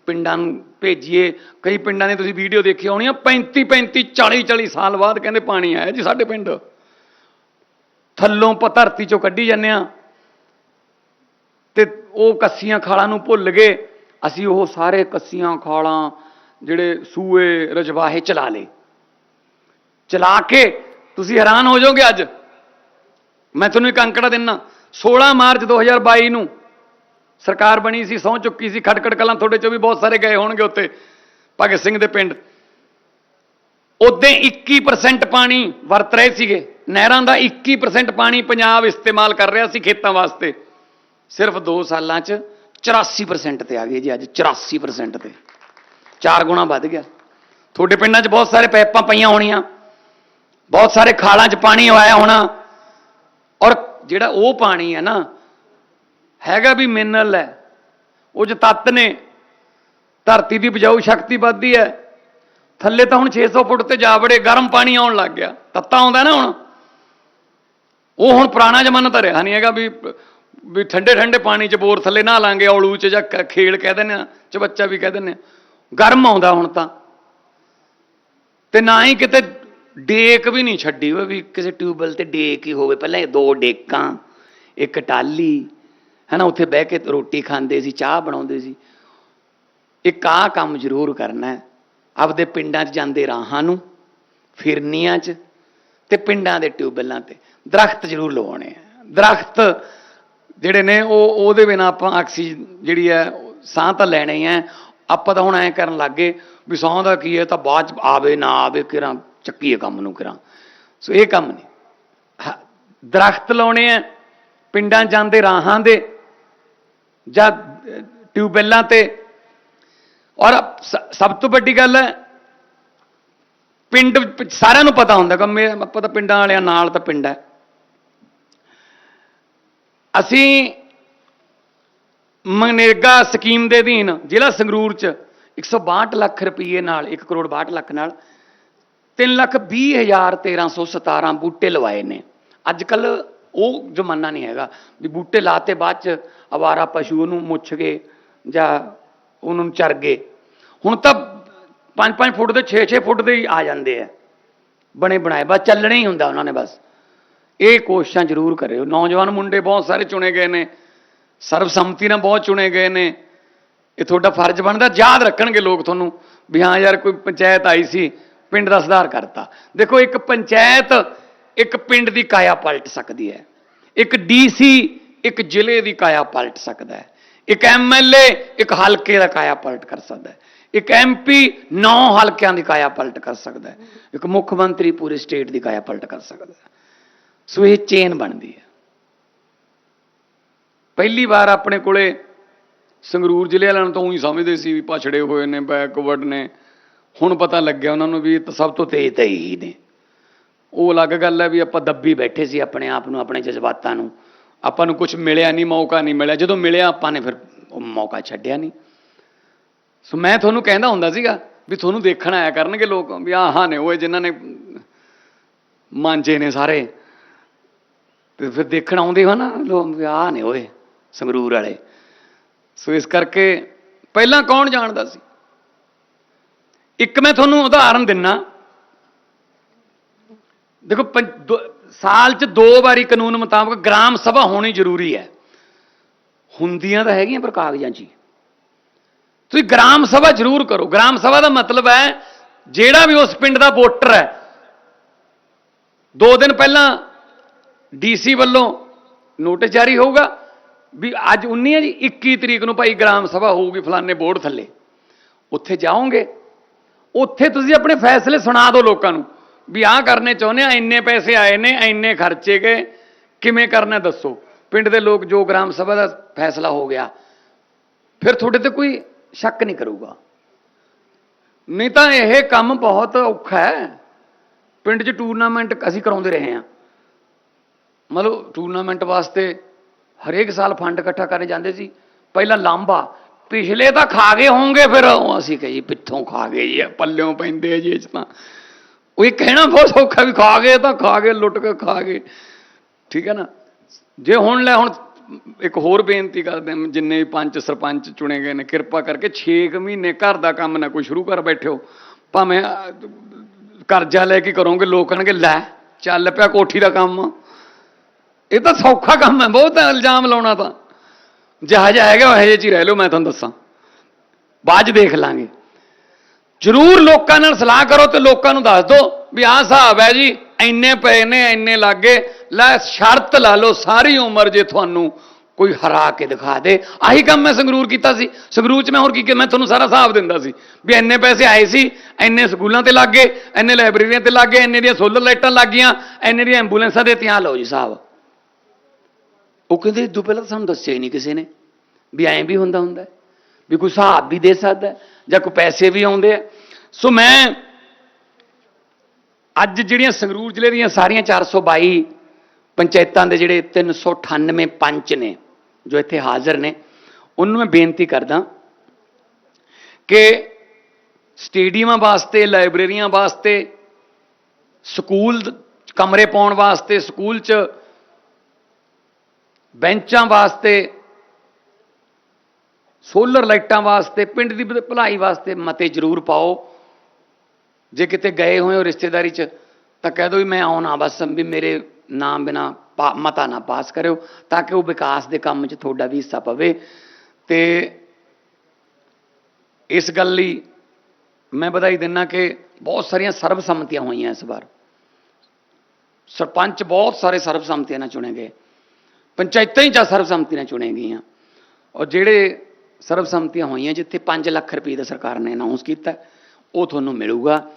A: ਪਿੰਡਾਂ ਨੂੰ ਭੇਜੀਏ। ਕਈ ਪਿੰਡਾਂ ਨੇ ਤੁਸੀਂ ਵੀਡੀਓ ਦੇਖੀ ਹੋਣੀ ਆ 35 35 40 40 ਸਾਲ ਬਾਅਦ ਕਹਿੰਦੇ ਪਾਣੀ ਆਇਆ ਜੀ ਸਾਡੇ ਪਿੰਡ। ਥੱਲੋਂ ਪ ਧਰਤੀ 'ਚੋਂ ਕੱਢੀ ਜਾਂਦੇ ਆ ਤੇ ਉਹ ਕੱਸੀਆਂ ਖਾਲਾਂ ਨੂੰ ਭੁੱਲ ਗਏ। ਅਸੀਂ ਉਹ ਸਾਰੇ ਕੱਸੀਆਂ ਖਾਲਾਂ ਜਿਹੜੇ ਸੂਏ, ਰਜਵਾਹੇ ਚਲਾ ਲਏ। ਚਲਾ ਕੇ ਤੁਸੀਂ ਹੈਰਾਨ ਹੋ ਜਾਓਗੇ ਅੱਜ। ਮੈਂ ਤੁਹਾਨੂੰ ਇੱਕ ਅੰਕੜਾ ਦਿੰਨਾ 16 ਮਾਰਚ 2022 ਨੂੰ ਸਰਕਾਰ ਬਣੀ ਸੀ, ਸਹੁੰ ਚੁੱਕੀ ਸੀ, ਖਟਕੜ ਕਲਾਂ ਤੁਹਾਡੇ ਚੋਂ ਵੀ ਬਹੁਤ ਸਾਰੇ ਗਏ ਹੋਣਗੇ ਉੱਤੇ, ਭਗਤ ਸਿੰਘ ਦੇ ਪਿੰਡ। ਉਦੋਂ 21% ਪਾਣੀ ਵਰਤ ਰਹੇ ਸੀਗੇ। ਨਹਿਰਾਂ ਦਾ 21% ਪਾਣੀ ਪੰਜਾਬ ਇਸਤੇਮਾਲ ਕਰ ਰਿਹਾ ਸੀ ਖੇਤਾਂ ਵਾਸਤੇ। ਸਿਰਫ 2 ਸਾਲਾਂ 'ਚ 84% ਤੇ ਆ ਗਏ ਜੀ ਅੱਜ 84% ਤੇ। ਚਾਰ ਗੁਣਾ ਵੱਧ ਗਿਆ। ਤੁਹਾਡੇ ਪਿੰਡਾਂ 'ਚ ਬਹੁਤ ਸਾਰੇ ਪੈਪਾਂ ਪਈਆਂ ਹੋਣੀਆਂ। ਬਹੁਤ ਸਾਰੇ ਖਾਲਾਂ 'ਚ ਪਾਣੀ ਆਇਆ ਹੋਣਾ। ਔਰ ਜਿਹੜਾ ਉਹ ਪਾਣੀ ਹੈ ਨਾ, ਹੈਗਾ ਵੀ ਮਿਨਰਲ ਹੈ। ਉਹ 'ਚ ਤੱਤ ਨੇ, ਧਰਤੀ ਦੀ ਬਜਾਊ ਸ਼ਕਤੀ ਵੱਧਦੀ ਹੈ। ਥੱਲੇ ਤਾਂ ਹੁਣ 600 ਫੁੱਟ ਤੇ ਜਾ ਵੜੇ, ਗਰਮ ਪਾਣੀ ਆਉਣ ਲੱਗ ਗਿਆ। ਤੱਤਾ ਆਉਂਦਾ ਨਾ ਹੁਣ। ਉਹ ਹੁਣ ਪੁਰਾਣਾ ਜ਼ਮਾਨਾ ਤਾਂ ਰਿਹਾ ਨਹੀਂ ਹੈਗਾ ਵੀ ਵੀ ਠੰਡੇ ਠੰਡੇ ਪਾਣੀ 'ਚ ਬੋਰ ਥੱਲੇ ਨਹਾ ਲਾਂਗੇ, ਔਲੂ 'ਚ ਜਾਂ ਕ- ਖੇਲ ਕਹਿ ਦਿੰਦੇ ਆ ਬੱਚਾ ਵੀ ਕਹਿ ਦਿੰਦੇ ਆ ਗਰਮ ਆਉਂਦਾ ਹੁਣ ਤਾਂ। ਤੇ ਨਾ ਹੀ ਕਿਤੇ ਡੇਕ ਵੀ ਨਹੀਂ ਛੱਡੀ ਹੋਵੇ ਵੀ ਕਿਸੇ ਟਿਊਬਵੈਲ ਤੇ ਡੇਕ ਹੀ ਹੋਵੇ। ਪਹਿਲਾਂ ਇਹ ਦੋ ਡੇਕਾਂ, ਇੱਕ ਟਾਲੀ ਹਨਾ, ਉੱਥੇ ਬਹਿ ਕੇ ਰੋਟੀ ਖਾਂਦੇ ਸੀ, ਚਾਹ ਬਣਾਉਂਦੇ ਸੀ। ਇੱਕ ਆਹ ਕੰਮ ਜ਼ਰੂਰ ਕਰਨਾ ਹੈ। ਆਪਦੇ ਪਿੰਡਾਂ 'ਚ ਜਾਂਦੇ ਰਾਹਾਂ ਨੂੰ, ਫਿਰਨੀਆਂ 'ਚ ਤੇ ਪਿੰਡਾਂ ਦੇ ਟਿਊਬਵੈਲਾਂ ਤੇ। ਦਰਖਤ ਜ਼ਰੂਰ ਲਵਾਉਣੇ ਆ। ਦਰਖਤ ਜਿਹੜੇ ਨੇ, ਉਹ, ਉਹਦੇ ਬਿਨਾ ਆਪਾਂ ਆਕਸੀਜਨ ਜਿਹੜੀ ਹੈ, ਸਾਹ ਤਾਂ ਲੈਣੀ ਹੈ ਆਪਾਂ ਤਾਂ ਹੁਣ ਐਂ ਕਰਨ ਲੱਗੇ ਵੀ ਸਾਹ ਦਾ ਕੀ ਹੈ, ਤਾਂ ਬਾਅਦ ਚ ਆਵੇ, ਨਾ ਆਵੇ ਕਿਰਾਂ ਚੱਕੀਏ ਕੰਮ ਨੂੰ ਕਰਾਂ। ਸੋ ਇਹ ਕੰਮ ਨਹੀਂ ਹਾਂ, ਦਰਖਤ ਲਾਉਣੇ ਆ ਪਿੰਡਾਂ ਜਾਂਦੇ ਰਾਹਾਂ ਦੇ ਜਾਂ ਅਹ, ਟਿਊਬਵੈਲਾਂ ਤੇ। ਔਰ ਸ- ਸਭ ਤੋਂ ਵੱਡੀ ਗੱਲ ਹੈ ਪਿੰਡ ਸਾਰਿਆਂ ਨੂੰ ਪਤਾ ਹੁੰਦਾ ਕਿ ਮੈਂ ਆਪਾਂ ਤਾਂ ਪਿੰਡਾਂ ਵਾਲਿਆਂ ਨਾਲ ਤਾਂ ਪਿੰਡ ਹੈ। ਅਸੀਂ ਮਨਰੇਗਾ ਸਕੀਮ ਦੇ ਅਧੀਨ ਜ਼ਿਲ੍ਹਾ ਸੰਗਰੂਰ ਚ 162 ਲੱਖ ਰੁਪਏ ਨਾਲ 1 ਕਰੋੜ 62 ਲੱਖ ਨਾਲ 3 ਲੱਖ 20 ਹਜ਼ਾਰ 1317 ਬੂਟੇ ਲਵਾਏ ਨੇ। ਅੱਜ ਕੱਲ ਉਹ ਜ਼ਮਾਨਾ ਨਹੀਂ ਹੈਗਾ ਵੀ ਬੂਟੇ ਲਾਤੇ ਬਾਅਦ ਚ ਅਵਾਰਾ ਪਸ਼ੂ ਉਹਨੂੰ ਮੁੱਛ ਗਏ ਜਾਂ ਉਹਨਾਂ ਨੂੰ ਚਰ ਗਏ। ਹੁਣ ਤਾਂ 5-5 ਫੁੱਟ ਦੇ 6-6 ਫੁੱਟ ਦੇ ਹੀ ਆ ਜਾਂਦੇ ਆ। ਬਣੇ ਬਣਾਏ, ਬਸ ਚੱਲਣਾ ਹੀ ਹੁੰਦਾ ਉਹਨਾਂ ਨੇ ਬਸ। ਇਹ ਕੋਸ਼ਿਸ਼ਾਂ ਜ਼ਰੂਰ ਕਰਿਓ। ਨੌਜਵਾਨ ਮੁੰਡੇ ਬਹੁਤ ਸਾਰੇ ਚੁਣੇ ਗਏ ਨੇ। ਸਰਬਸੰਮਤੀ ਨਾਲ ਬਹੁਤ ਚੁਣੇ ਗਏ ਨੇ। ਇਹ ਤੁਹਾਡਾ ਫਰਜ਼ ਬਣਦਾ, ਯਾਦ ਰੱਖਣਗੇ ਲੋਕ ਤੁਹਾਨੂੰ ਵੀ ਹਾਂ ਯਾਰ ਕੋਈ ਪੰਚਾਇਤ ਆਈ ਸੀ ਪਿੰਡ ਦਾ ਸੁਧਾਰ ਕਰਤਾ। ਦੇਖੋ, ਇੱਕ ਪੰਚਾਇਤ ਇੱਕ ਪਿੰਡ ਦੀ ਕਾਇਆ ਪਲਟ ਸਕਦੀ ਹੈ। ਇੱਕ ਡੀਸੀ ਇੱਕ ਜ਼ਿਲ੍ਹੇ ਦੀ ਕਾਇਆ ਪਲਟ ਸਕਦਾ ਹੈ। ਇੱਕ ਐਮਐਲਏ ਇੱਕ ਹਲਕੇ ਦਾ ਕਾਇਆ ਪਲਟ ਕਰ ਸਕਦਾ ਹੈ। ਇੱਕ ਐਮਪੀ ਨੌ ਹਲਕਿਆਂ ਦੀ ਕਾਇਆ ਪਲਟ ਕਰ ਸਕਦਾ ਹੈ। ਇੱਕ ਮੁੱਖ ਮੰਤਰੀ ਪੂਰੇ ਸਟੇਟ ਦੀ ਕਾਇਆ ਪਲਟ ਕਰ ਸਕਦਾ ਹੈ। ਸੋ ਇਹ ਚੇਨ ਬਣਦੀ ਹੈ। ਪਹਿਲੀ ਵਾਰ ਆਪਣੇ ਕੋਲੇ ਸੰਗਰੂਰ ਜ਼ਿਲ੍ਹੇ ਵਾਲਿਆਂ ਨੂੰ ਤਾਂ ਉਹੀ ਸਮਝਦੇ ਸੀ ਵੀ ਪਛੜੇ ਹੋਏ ਨੇ, ਬੈਕਵਰਡ ਨੇ। ਹੁਣ ਪਤਾ ਲੱਗਿਆ ਉਹਨਾਂ ਨੂੰ ਵੀ ਤਾਂ ਸਭ ਤੋਂ ਤੇਜ਼ ਤਾਂ ਇਹੀ ਨੇ। ਉਹ ਅਲੱਗ ਗੱਲ ਹੈ ਵੀ ਆਪਾਂ ਦੱਬੀ ਬੈਠੇ ਸੀ ਆਪਣੇ ਆਪ ਨੂੰ, ਆਪਣੇ ਜਜ਼ਬਾਤਾਂ ਨੂੰ। ਆਪਾਂ ਨੂੰ ਕੁਝ ਮਿਲਿਆ ਨਹੀਂ, ਮੌਕਾ ਨਹੀਂ ਮਿਲਿਆ। ਜਦੋਂ ਮਿਲਿਆ ਆਪਾਂ ਨੇ ਫਿਰ ਉਹ ਮੌਕਾ ਛੱਡਿਆ ਨਹੀਂ। ਸੋ ਮੈਂ ਤੁਹਾਨੂੰ ਕਹਿੰਦਾ ਹੁੰਦਾ ਸੀਗਾ ਵੀ ਤੁਹਾਨੂੰ ਦੇਖਣ ਆਇਆ ਕਰਨਗੇ ਲੋਕ ਵੀ ਆਹਾਂ ਨੇ, ਉਹ ਜਿਨ੍ਹਾਂ ਨੇ ਮਾਂਜੇ ਨੇ ਸਾਰੇ। ਤੇ ਫਿਰ ਦੇਖਣ ਆਉਂਦੇ ਹੋ ਨਾ ਲੋਕ ਵੀ ਆਹ ਨੇ ਓਏ, ਸੰਗਰੂਰ ਵਾਲੇ। ਸੋ ਇਸ ਕਰਕੇ ਪਹਿਲਾਂ ਕੌਣ ਜਾਣਦਾ ਸੀ? ਇੱਕ ਮੈਂ ਤੁਹਾਨੂੰ ਉਦਾਹਰਨ ਦਿੰਨਾ। ਦੇਖੋ, ਪੰਜ- ਦੋ- ਸਾਲ 'ਚ ਦੋ ਵਾਰੀ ਕਾਨੂੰਨ ਮੁਤਾਬਕ ਗ੍ਰਾਮ ਸਭਾ ਹੋਣੀ ਜ਼ਰੂਰੀ ਹੈ। ਹੁੰਦੀਆਂ ਤਾਂ ਹੈਗੀਆਂ ਪਰ ਕਾਗਜ਼ਾਂ 'ਚ ਤੁਸੀਂ ਗ੍ਰਾਮ ਸਭਾ ਜ਼ਰੂਰ ਕਰੋ। ਗ੍ਰਾਮ ਸਭਾ ਦਾ ਮਤਲਬ ਹੈ, ਜਿਹੜਾ ਵੀ ਉਸ ਪਿੰਡ ਦਾ ਵੋਟਰ ਹੈ, ਦੋ ਦਿਨ ਪਹਿਲਾਂ ਡੀਸੀ ਵੱਲੋਂ ਨੋਟਿਸ ਜਾਰੀ ਹੋਊਗਾ ਵੀ ਅੱਜ 19 ਹੈ ਜੀ 21 ਤਰੀਕ ਨੂੰ ਭਾਈ ਗ੍ਰਾਮ ਸਭਾ ਹੋਊਗੀ ਫਲਾਣੇ ਬੋਰਡ ਥੱਲੇ। ਉੱਥੇ ਜਾਓਗੇ ਉੱਥੇ ਤੁਸੀਂ ਆਪਣੇ ਫੈਸਲੇ ਸੁਣਾ ਦਿਓ ਲੋਕਾਂ ਨੂੰ ਵੀ ਆਹ ਕਰਨੇ ਚਾਹੁੰਦੇ ਆ, ਇੰਨੇ ਪੈਸੇ ਆਏ ਨੇ, ਇੰਨੇ ਖਰਚੇ ਗਏ। ਕਿਵੇਂ ਕਰਨਾ ਦੱਸੋ? ਪਿੰਡ ਦੇ ਲੋਕ ਜੋ ਗ੍ਰਾਮ ਸਭਾ ਦਾ ਫੈਸਲਾ ਹੋ ਗਿਆ, ਫਿਰ ਤੁਹਾਡੇ ਤੇ ਕੋਈ ਸ਼ੱਕ ਨਹੀਂ ਕਰੂਗਾ। ਨਹੀਂ ਤਾਂ ਇਹ ਕੰਮ ਬਹੁਤ ਔਖਾ ਹੈ। ਪਿੰਡ 'ਚ ਟੂਰਨਾਮੈਂਟ ਅਸੀਂ ਕਰਾਉਂਦੇ ਰਹੇ ਹਾਂ। ਮਤਲਬ ਟੂਰਨਾਮੈਂਟ ਵਾਸਤੇ ਹਰੇਕ ਸਾਲ ਫੰਡ ਇਕੱਠਾ ਕਰਨ ਜਾਂਦੇ ਸੀ। ਪਹਿਲਾਂ ਲਾਂਬਾ ਪਿਛਲੇ ਤਾਂ ਖਾ ਗਏ ਹੋਣਗੇ ਫਿਰ ਅਸੀਂ ਕਹੇ ਜੀ ਪਿੱਥੋਂ ਖਾ ਗਏ ਜੀ ਇਹ ਪੱਲਿਓਂ ਪੈਂਦੇ ਆ ਜੀ ਇਹ 'ਚ ਤਾਂ। ਉਹ ਇਹ ਕਹਿਣਾ ਬਹੁਤ ਸੌਖਾ ਵੀ ਖਾ ਗਏ ਤਾਂ ਖਾ ਗਏ, ਲੁੱਟ ਕੇ ਖਾ ਗਏ। ਠੀਕ ਹੈ ਨਾ? ਜੇ ਹੁਣ ਲੈ, ਹੁਣ ਇੱਕ ਹੋਰ ਬੇਨਤੀ ਕਰਦੇ ਹਾਂ, ਜਿੰਨੇ ਵੀ ਪੰਚ ਸਰਪੰਚ ਚੁਣੇ ਗਏ ਨੇ, ਕਿਰਪਾ ਕਰਕੇ 6 ਮਹੀਨੇ ਘਰ ਦਾ ਕੰਮ ਨਾ ਕੋਈ ਸ਼ੁਰੂ ਕਰ ਬੈਠਿਓ। ਭਾਵੇਂ ਕਰਜ਼ਾ ਲੈ ਕੇ ਕਰੋਗੇ, ਲੋਕ ਕਹਿਣਗੇ, ਲੈ, ਚੱਲ ਪਿਆ ਕੋਠੀ ਦਾ ਕੰਮ। ਇਹ ਤਾਂ ਸੌਖਾ ਕੰਮ ਹੈ, ਬਹੁਤ ਇਲਜ਼ਾਮ ਲਾਉਣਾ ਤਾਂ। ਜਹਾਜ਼ ਹੈਗਾ, ਉਹ ਜਿਹੇ ਚ ਹੀ ਰਹਿ ਲਓ, ਮੈਂ ਤੁਹਾਨੂੰ ਦੱਸਾਂ। ਬਾਅਦ 'ਚ ਦੇਖ ਲਾਂਗੇ। ਜ਼ਰੂਰ ਲੋਕਾਂ ਨਾਲ ਸਲਾਹ ਕਰੋ ਤੇ ਲੋਕਾਂ ਨੂੰ ਦੱਸ ਦਿਓ ਵੀ ਆਹ ਹਿਸਾਬ ਹੈ ਜੀ, ਇੰਨੇ ਪਏ ਨੇ, ਇੰਨੇ ਲੱਗੇ। ਲੈ, ਸ਼ਰਤ ਲਾ ਲਓ, ਸਾਰੀ ਉਮਰ ਜੇ ਤੁਹਾਨੂੰ ਕੋਈ ਹਰਾ ਕੇ ਦਿਖਾ ਦੇ। ਆਹੀ ਕੰਮ ਮੈਂ ਸੰਗਰੂਰ ਕੀਤਾ ਸੀ। ਸੰਗਰੂਰ ਚ ਮੈਂ ਹੋਰ ਕੀ ਕੀਤਾ? ਮੈਂ ਤੁਹਾਨੂੰ ਸਾਰਾ ਹਿਸਾਬ ਦਿੰਦਾ ਸੀ ਵੀ ਇੰਨੇ ਪੈਸੇ ਆਏ ਸੀ, ਇੰਨੇ ਸਕੂਲਾਂ ਤੇ ਲੱਗ ਗਏ ਇੰਨੇ ਲਾਇਬ੍ਰੇਰੀਆਂ ਤੇ ਲੱਗ ਗਏ ਇੰਨੇ ਦੀਆਂ ਸੋਲਰ ਲਾਈਟਾਂ ਲੱਗ ਗਈਆਂ ਇੰਨੇ ਦੀਆਂ ਐਂਬੂਲੈਂਸਾਂ ਦੇ ਤਿਆਂ ਲਓ ਜੀ ਸਾਹਿਬ ਉਹ ਕਹਿੰਦੇ ਇਦੋਂ ਪਹਿਲਾਂ ਤਾਂ ਸਾਨੂੰ ਦੱਸਿਆ ਹੀ ਨਹੀਂ ਕਿਸੇ ਨੇ ਵੀ ਐਂ ਵੀ ਹੁੰਦਾ ਹੁੰਦਾ ਵੀ ਕੋਈ ਹਿਸਾਬ ਵੀ ਦੇ ਸਕਦਾ ਜਾਂ ਕੋਈ ਪੈਸੇ ਵੀ ਆਉਂਦੇ ਆ। ਸੋ ਮੈਂ ਅੱਜ ਜਿਹੜੀਆਂ ਸੰਗਰੂਰ ਜ਼ਿਲ੍ਹੇ ਦੀਆਂ ਸਾਰੀਆਂ 422 ਪੰਚਾਇਤਾਂ ਦੇ ਜਿਹੜੇ 398 ਪੰਚ ਨੇ, ਜੋ ਇੱਥੇ ਹਾਜ਼ਰ ਨੇ, ਉਹਨੂੰ ਮੈਂ ਬੇਨਤੀ ਕਰਦਾ ਕਿ ਸਟੇਡੀਅਮਾਂ ਵਾਸਤੇ, ਲਾਇਬ੍ਰੇਰੀਆਂ ਵਾਸਤੇ, ਸਕੂਲ ਕਮਰੇ ਪਾਉਣ ਵਾਸਤੇ, ਸਕੂਲ 'ਚ ਬੈਂਚਾਂ ਵਾਸਤੇ, ਸੋਲਰ ਲਾਈਟਾਂ ਵਾਸਤੇ, ਪਿੰਡ ਦੀ ਭਲਾਈ ਵਾਸਤੇ ਮਤੇ ਜ਼ਰੂਰ ਪਾਓ। ਜੇ ਕਿਤੇ ਗਏ ਹੋਏ ਹੋ ਰਿਸ਼ਤੇਦਾਰੀ 'ਚ, ਤਾਂ ਕਹਿ ਦਿਓ ਵੀ ਮੈਂ ਆਉਣਾ, ਬਸ ਵੀ ਮੇਰੇ ਨਾਮ ਬਿਨਾ ਮਤਾ ਨਾ ਪਾਸ ਕਰਿਓ, ਤਾਂ ਕਿ ਉਹ ਵਿਕਾਸ ਦੇ ਕੰਮ 'ਚ ਤੁਹਾਡਾ ਵੀ ਹਿੱਸਾ ਪਵੇ। ਤੇ ਇਸ ਗੱਲ ਲਈ ਮੈਂ ਵਧਾਈ ਦਿੰਨਾ ਕਿ ਬਹੁਤ ਸਾਰੀਆਂ ਸਰਬਸੰਮਤੀਆਂ ਹੋਈਆਂ ਇਸ ਵਾਰ। ਸਰਪੰਚ ਬਹੁਤ ਸਾਰੇ ਸਰਬਸੰਮਤੀਆਂ ਨਾਲ ਚੁਣੇ ਗਏ। ਪੰਚਾਇਤਾਂ ਹੀ ਜਾਂ ਸਰਬਸੰਮਤੀਆਂ ਚੁਣੇ ਗਈਆਂ। ਔਰ ਜਿਹੜੇ ਸਰਬਸੰਮਤੀਆਂ ਹੋਈਆਂ, ਜਿੱਥੇ 5 ਲੱਖ ਰੁਪਏ ਦਾ ਸਰਕਾਰ ਨੇ ਅਨਾਉਂਸ ਕੀਤਾ, ਉਹ ਤੁਹਾਨੂੰ ਮਿਲੂਗਾ।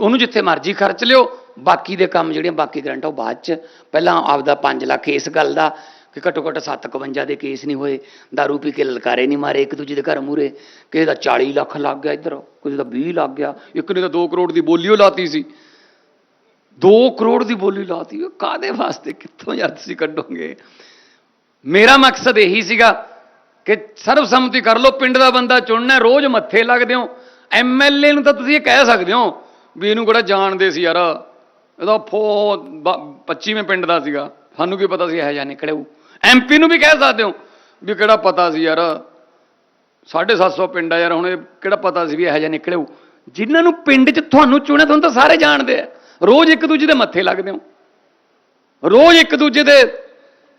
A: ਉਹਨੂੰ ਜਿੱਥੇ ਮਰਜ਼ੀ ਖਰਚ ਲਿਓ, ਬਾਕੀ ਦੇ ਕੰਮ ਜਿਹੜੀਆਂ ਬਾਕੀ ਗਰੰਟ ਉਹ ਬਾਅਦ ਚ। ਪਹਿਲਾਂ ਆਪਦਾ 5 ਲੱਖ ਇਸ ਗੱਲ ਦਾ, ਕਿ ਘੱਟੋ ਘੱਟ 751 ਦੇ ਕੇਸ ਨਹੀਂ ਹੋਏ। दारू ਪੀ ਕੇ ਲਲਕਾਰੇ ਨਹੀਂ ਮਾਰੇ, ਇੱਕ ਦੂਜੇ ਦੇ ਘਰ ਮੂਰੇ ਕਿਸੇ ਦਾ 40 ਲੱਖ ਲੱਗ ਗਿਆ ਇੱਧਰ, ਕਿਸੇ ਦਾ 20 ਲੱਗ ਗਿਆ। ਇੱਕ ਨੇ ਤਾਂ 2 ਕਰੋੜ ਦੀ ਬੋਲੀਓ ਲਾਤੀ ਸੀ। 2 ਕਰੋੜ ਦੀ ਬੋਲੀ ਲਾਤੀ। ਉਹ ਕਾਦੇ ਵਾਸਤੇ, ਕਿੱਥੋਂ ਯਾਰ ਤੁਸੀਂ ਕੱਢੋਗੇ? ਮੇਰਾ ਮਕਸਦ ਇਹੀ ਸੀਗਾ ਕਿ ਸਰਬਸੰਮਤੀ ਕਰ ਲਓ, ਪਿੰਡ ਦਾ ਬੰਦਾ ਚੁਣਨਾ, ਰੋਜ਼ ਮੱਥੇ ਲੱਗਦੇ ਹੋ। ਐਮਐਲਏ ਨੂੰ ਤਾਂ ਤੁਸੀਂ ਇਹ ਕਹਿ ਸਕਦੇ ਹੋ ਵੀ ਇਹਨੂੰ ਕਿਹੜਾ ਜਾਣਦੇ ਸੀ ਯਾਰ। ਇਹਦਾ ਫੋ 25ਵੇਂ ਪਿੰਡ ਦਾ ਸੀਗਾ। ਸਾਨੂੰ ਕੀ ਪਤਾ ਸੀ ਇਹ ਜਾਂ ਨਿਕੜਿਓ ਐਮਪੀ ਨੂੰ ਵੀ ਕਹਿ ਸਕਦੇ ਹੋ ਵੀ ਕਿਹੜਾ ਪਤਾ ਸੀ ਯਾਰ। 750 ਪਿੰਡ ਆ ਯਾਰ, ਹੁਣ ਇਹ ਕਿਹੜਾ ਪਤਾ ਸੀ ਵੀ ਇਹ ਜਾਂ ਨਿਕੜਿਓ ਜਿਨ੍ਹਾਂ ਨੂੰ ਪਿੰਡ 'ਚ ਤੁਹਾਨੂੰ ਚੁਣਿਆ, ਤੁਹਾਨੂੰ ਤਾਂ ਸਾਰੇ ਜਾਣਦੇ ਆ। ਰੋਜ਼ ਇੱਕ ਦੂਜੇ ਦੇ ਮੱਥੇ ਲੱਗਦੇ ਹੋ। ਰੋਜ਼ ਇੱਕ ਦੂਜੇ ਦੇ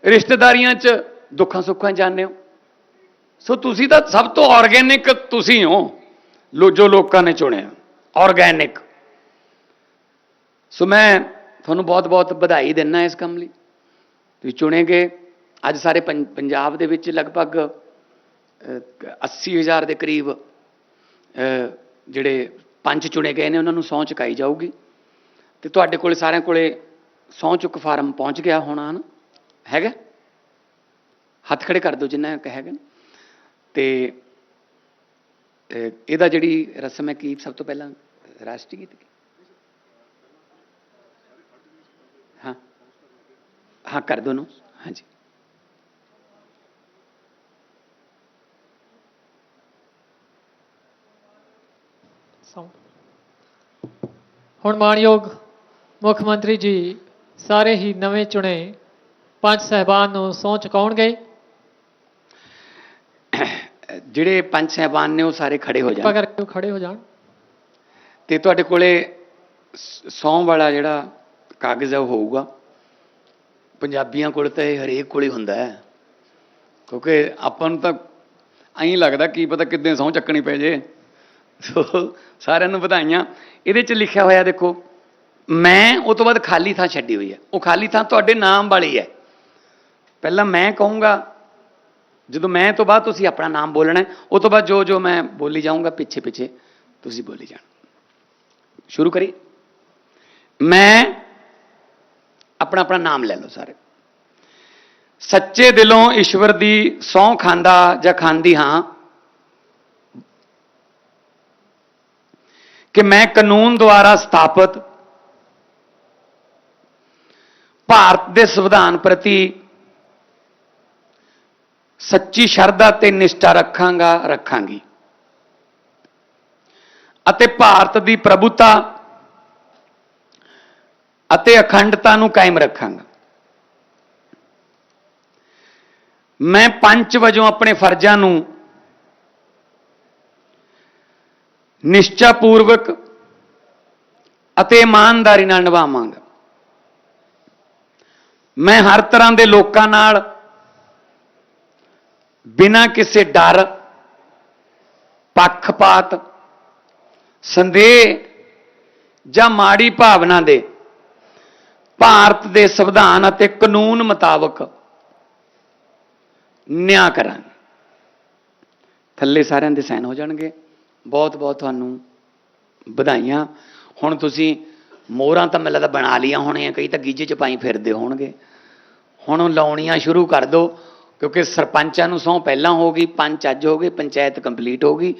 A: ਰਿਸ਼ਤੇਦਾਰੀਆਂ 'ਚ ਦੁੱਖਾਂ ਸੁੱਖਾਂ 'ਚ ਜਾਂਦੇ ਹੋ। ਸੋ ਤੁਸੀਂ ਤਾਂ ਸਭ ਤੋਂ ਆਰਗੈਨਿਕ ਤੁਸੀਂ ਹੋ। ਲੋ ਜੋ ਲੋਕਾਂ ਨੇ ਚੁਣਿਆ ਆਰਗੈਨਿਕ ਸੋ ਮੈਂ ਤੁਹਾਨੂੰ ਬਹੁਤ-ਬਹੁਤ ਵਧਾਈ ਦਿੰਦਾ ਇਸ ਕੰਮ ਲਈ। ਤੁਸੀਂ ਚੁਣੇ ਗਏ ਅੱਜ ਸਾਰੇ ਪੰ- ਪੰਜਾਬ ਦੇ ਵਿੱਚ ਲਗਭਗ ਅਹ, 80000 ਦੇ ਕਰੀਬ ਜਿਹੜੇ ਪੰਜ ਚੁਣੇ ਗਏ ਨੇ ਉਹਨਾਂ ਨੂੰ ਸਹੁੰ ਚੁਕਾਈ ਜਾਊਗੀ। ਤੇ ਤੁਹਾਡੇ ਕੋਲੇ ਸਾਰਿਆਂ ਕੋਲੇ ਸਹੁੰ ਚੁੱਕ ਫਾਰਮ ਪਹੁੰਚ ਗਿਆ ਹੋਣਾ ਨਾ ਹੈਗਾ ਹੱਥ ਖੜੇ ਕਰ ਦਿਓ ਜਿੰਨਾ ਕੁ ਹੈਗਾ ਨਾ। ਤੇ ਅਹ, ਇਹਦਾ ਜਿਹੜੀ ਰਸਮ ਹੈ ਕੀ ਸਭ ਤੋਂ ਪਹਿਲਾਂ ਰਾਸ਼ਟਰੀ ਗੀਤ ਕੀ? ਹਾਂ ਹਾਂ ਕਰ ਦੋ ਨੂੰ ਹਾਂਜੀ
B: ਸੌ- ਹੁਣ ਮਾਨਯੋਗ ਮੁੱਖ ਮੰਤਰੀ ਜੀ ਸਾਰੇ ਹੀ ਨਵੇਂ ਚੁਣੇ ਪੰਜ ਸਹਿਬਾਨ ਨੂੰ ਸਹੁੰ ਚੁਕਾਉਣਗੇ
A: ਜਿਹੜੇ ਪੰਜ ਸਹਿਬਾਨ ਨੇ ਉਹ ਸਾਰੇ ਖੜੇ ਹੋ ਜਾਣ।
B: ਉਹ ਖੜੇ ਹੋ ਜਾਣ।
A: ਤੇ ਤੁਹਾਡੇ ਕੋਲੇ ਸ- ਵਾਲਾ ਜਿਹੜਾ ਕਾਗਜ਼ ਹੈ ਉਹ ਹੋਊਗਾ। ਪੰਜਾਬੀਆਂ ਕੋਲ ਤਾਂ ਇਹ ਹਰੇਕ ਕੋਲ ਹੁੰਦਾ ਹੈ। ਕਿਉਂਕਿ ਆਪਾਂ ਨੂੰ ਤਾਂ ਐਂ ਲੱਗਦਾ ਕੀ ਪਤਾ ਕਿੱਦਾਂ ਸਹੁੰ ਚੱਕਣੀ ਪੈ ਜੇ। ਸੋ ਸਾਰਿਆਂ ਨੂੰ ਵਧਾਈਆਂ। ਇਹਦੇ 'ਚ ਲਿਖਿਆ ਹੋਇਆ ਦੇਖੋ ਮੈਂ ਉਹ ਤੋਂ ਬਾਅਦ ਖਾਲੀ ਥਾਂ ਛੱਡੀ ਹੋਈ ਹੈ। ਉਹ ਖਾਲੀ ਥਾਂ ਤੁਹਾਡੇ ਨਾਮ ਵਾਲੀ ਹੈ। ਪਹਿਲਾਂ ਮੈਂ ਕਹੂੰਗਾ, ਜਦੋਂ ਮੈਂ ਤੋਂ ਬਾਅਦ ਤੁਸੀਂ ਆਪਣਾ ਨਾਮ ਬੋਲਣਾ ਉਹ ਤੋਂ ਬਾਅਦ ਜੋ ਜੋ ਮੈਂ ਬੋਲੀ ਜਾਊਂਗਾ, ਪਿੱਛੇ ਪਿੱਛੇ ਤੁਸੀਂ ਬੋਲੀ ਜਾਣਾ। ਸ਼ੁਰੂ ਕਰੀਏ। ਮੈਂ ਆਪਣਾ ਆਪਣਾ ਨਾਮ ਲੈ ਲਓ ਸਾਰੇ। ਸੱਚੇ ਦਿਲੋਂ ਈਸ਼ਵਰ ਦੀ ਸਹੁੰ ਖਾਂਦਾ ਜਾਂ ਖਾਂਦੀ ਹਾਂ, ਕਿ ਮੈਂ ਕਾਨੂੰਨ ਦੁਆਰਾ ਸਥਾਪਿਤ ਭਾਰਤ ਦੇ ਸੰਵਿਧਾਨ ਪ੍ਰਤੀ ਸੱਚੀ ਸ਼ਰਧਾ ਤੇ ਨਿਸ਼ਠਾ ਰੱਖਾਂਗਾ, ਰੱਖਾਂਗੀ। ਅਤੇ ਭਾਰਤ ਦੀ ਪ੍ਰਭੂਤਾ ਅਤੇ ਅਖੰਡਤਾ ਨੂੰ ਕਾਇਮ ਰੱਖਾਂਗਾ। ਮੈਂ ਪੰਚ ਵਜੋਂ ਆਪਣੇ ਫਰਜ਼ਾਂ ਨੂੰ ਨਿਸ਼ਚਾ ਪੂਰਵਕ ਅਤੇ ਇਮਾਨਦਾਰੀ ਨਾਲ ਨਿਭਾਵਾਂਗਾ। ਮੈਂ ਹਰ ਤਰ੍ਹਾਂ ਦੇ ਲੋਕਾਂ ਨਾਲ ਬਿਨਾਂ ਕਿਸੇ ਡਰ, ਪੱਖਪਾਤ, ਸੰਦੇਹ ਜਾਂ ਮਾੜੀ ਭਾਵਨਾ ਦੇ ਭਾਰਤ ਦੇ ਸੰਵਿਧਾਨ ਅਤੇ ਕਾਨੂੰਨ ਮੁਤਾਬਕ ਨਿਆਂ ਕਰਾਂਗੇ। ਥੱਲੇ ਸਾਰਿਆਂ ਦੇ ਸਾਈਨ ਹੋ ਜਾਣਗੇ। ਬਹੁਤ ਬਹੁਤ ਤੁਹਾਨੂੰ ਵਧਾਈਆਂ। ਹੁਣ ਤੁਸੀਂ ਮੋਹਰਾਂ ਤਾਂ ਮੈਨੂੰ ਲੱਗਦਾ ਬਣਾ ਲੀਆਂ ਹੋਣੀਆਂ, ਕਈ ਤਾਂ ਗੀਜੇ ਚ ਪਾਈ ਫਿਰਦੇ ਹੋਣਗੇ। ਹੁਣ ਲਾਉਣੀਆਂ ਸ਼ੁਰੂ ਕਰ ਦਿਓ। ਕਿਉਂਕਿ ਸਰਪੰਚਾਂ ਨੂੰ ਸਹੁੰ ਪਹਿਲਾਂ ਹੋ ਗਈ, ਪੰਚ ਅੱਜ ਹੋ ਗਏ, ਪੰਚਾਇਤ ਕੰਪਲੀਟ ਹੋ ਗਈ।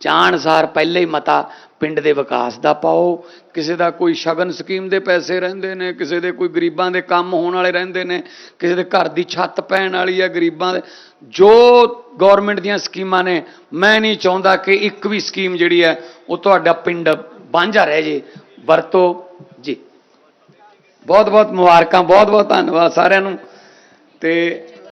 A: ਚਾਣ ਸਾਰ ਪਹਿਲੇ ਹੀ ਮਤਾ ਪਿੰਡ ਦੇ ਵਿਕਾਸ ਦਾ ਪਾਓ। ਕਿਸੇ ਦਾ ਕੋਈ ਸ਼ਗਨ ਸਕੀਮ ਦੇ ਪੈਸੇ ਰਹਿੰਦੇ ਨੇ, ਕਿਸੇ ਦੇ ਕੋਈ ਗਰੀਬਾਂ ਦੇ ਕੰਮ ਹੋਣ ਵਾਲੇ ਰਹਿੰਦੇ ਨੇ, ਕਿਸੇ ਦੇ ਘਰ ਦੀ ਛੱਤ ਪੈਣ ਵਾਲੀ ਹੈ ਗਰੀਬਾਂ ਦੇ। ਜੋ ਗਵਰਨਮੈਂਟ ਦੀਆਂ ਸਕੀਮਾਂ ਨੇ, ਮੈਂ ਨਹੀਂ ਚਾਹੁੰਦਾ ਕਿ ਇੱਕ ਵੀ ਸਕੀਮ ਜਿਹੜੀ ਹੈ, ਉਹ ਤੁਹਾਡਾ ਪਿੰਡ ਬਾਂਝਾ ਰਹਿ ਜੇ। ਵਰਤੋ ਜੀ। ਬਹੁਤ ਬਹੁਤ ਮੁਬਾਰਕਾਂ ਬਹੁਤ ਬਹੁਤ ਧੰਨਵਾਦ ਸਾਰਿਆਂ ਨੂੰ। ਤੇ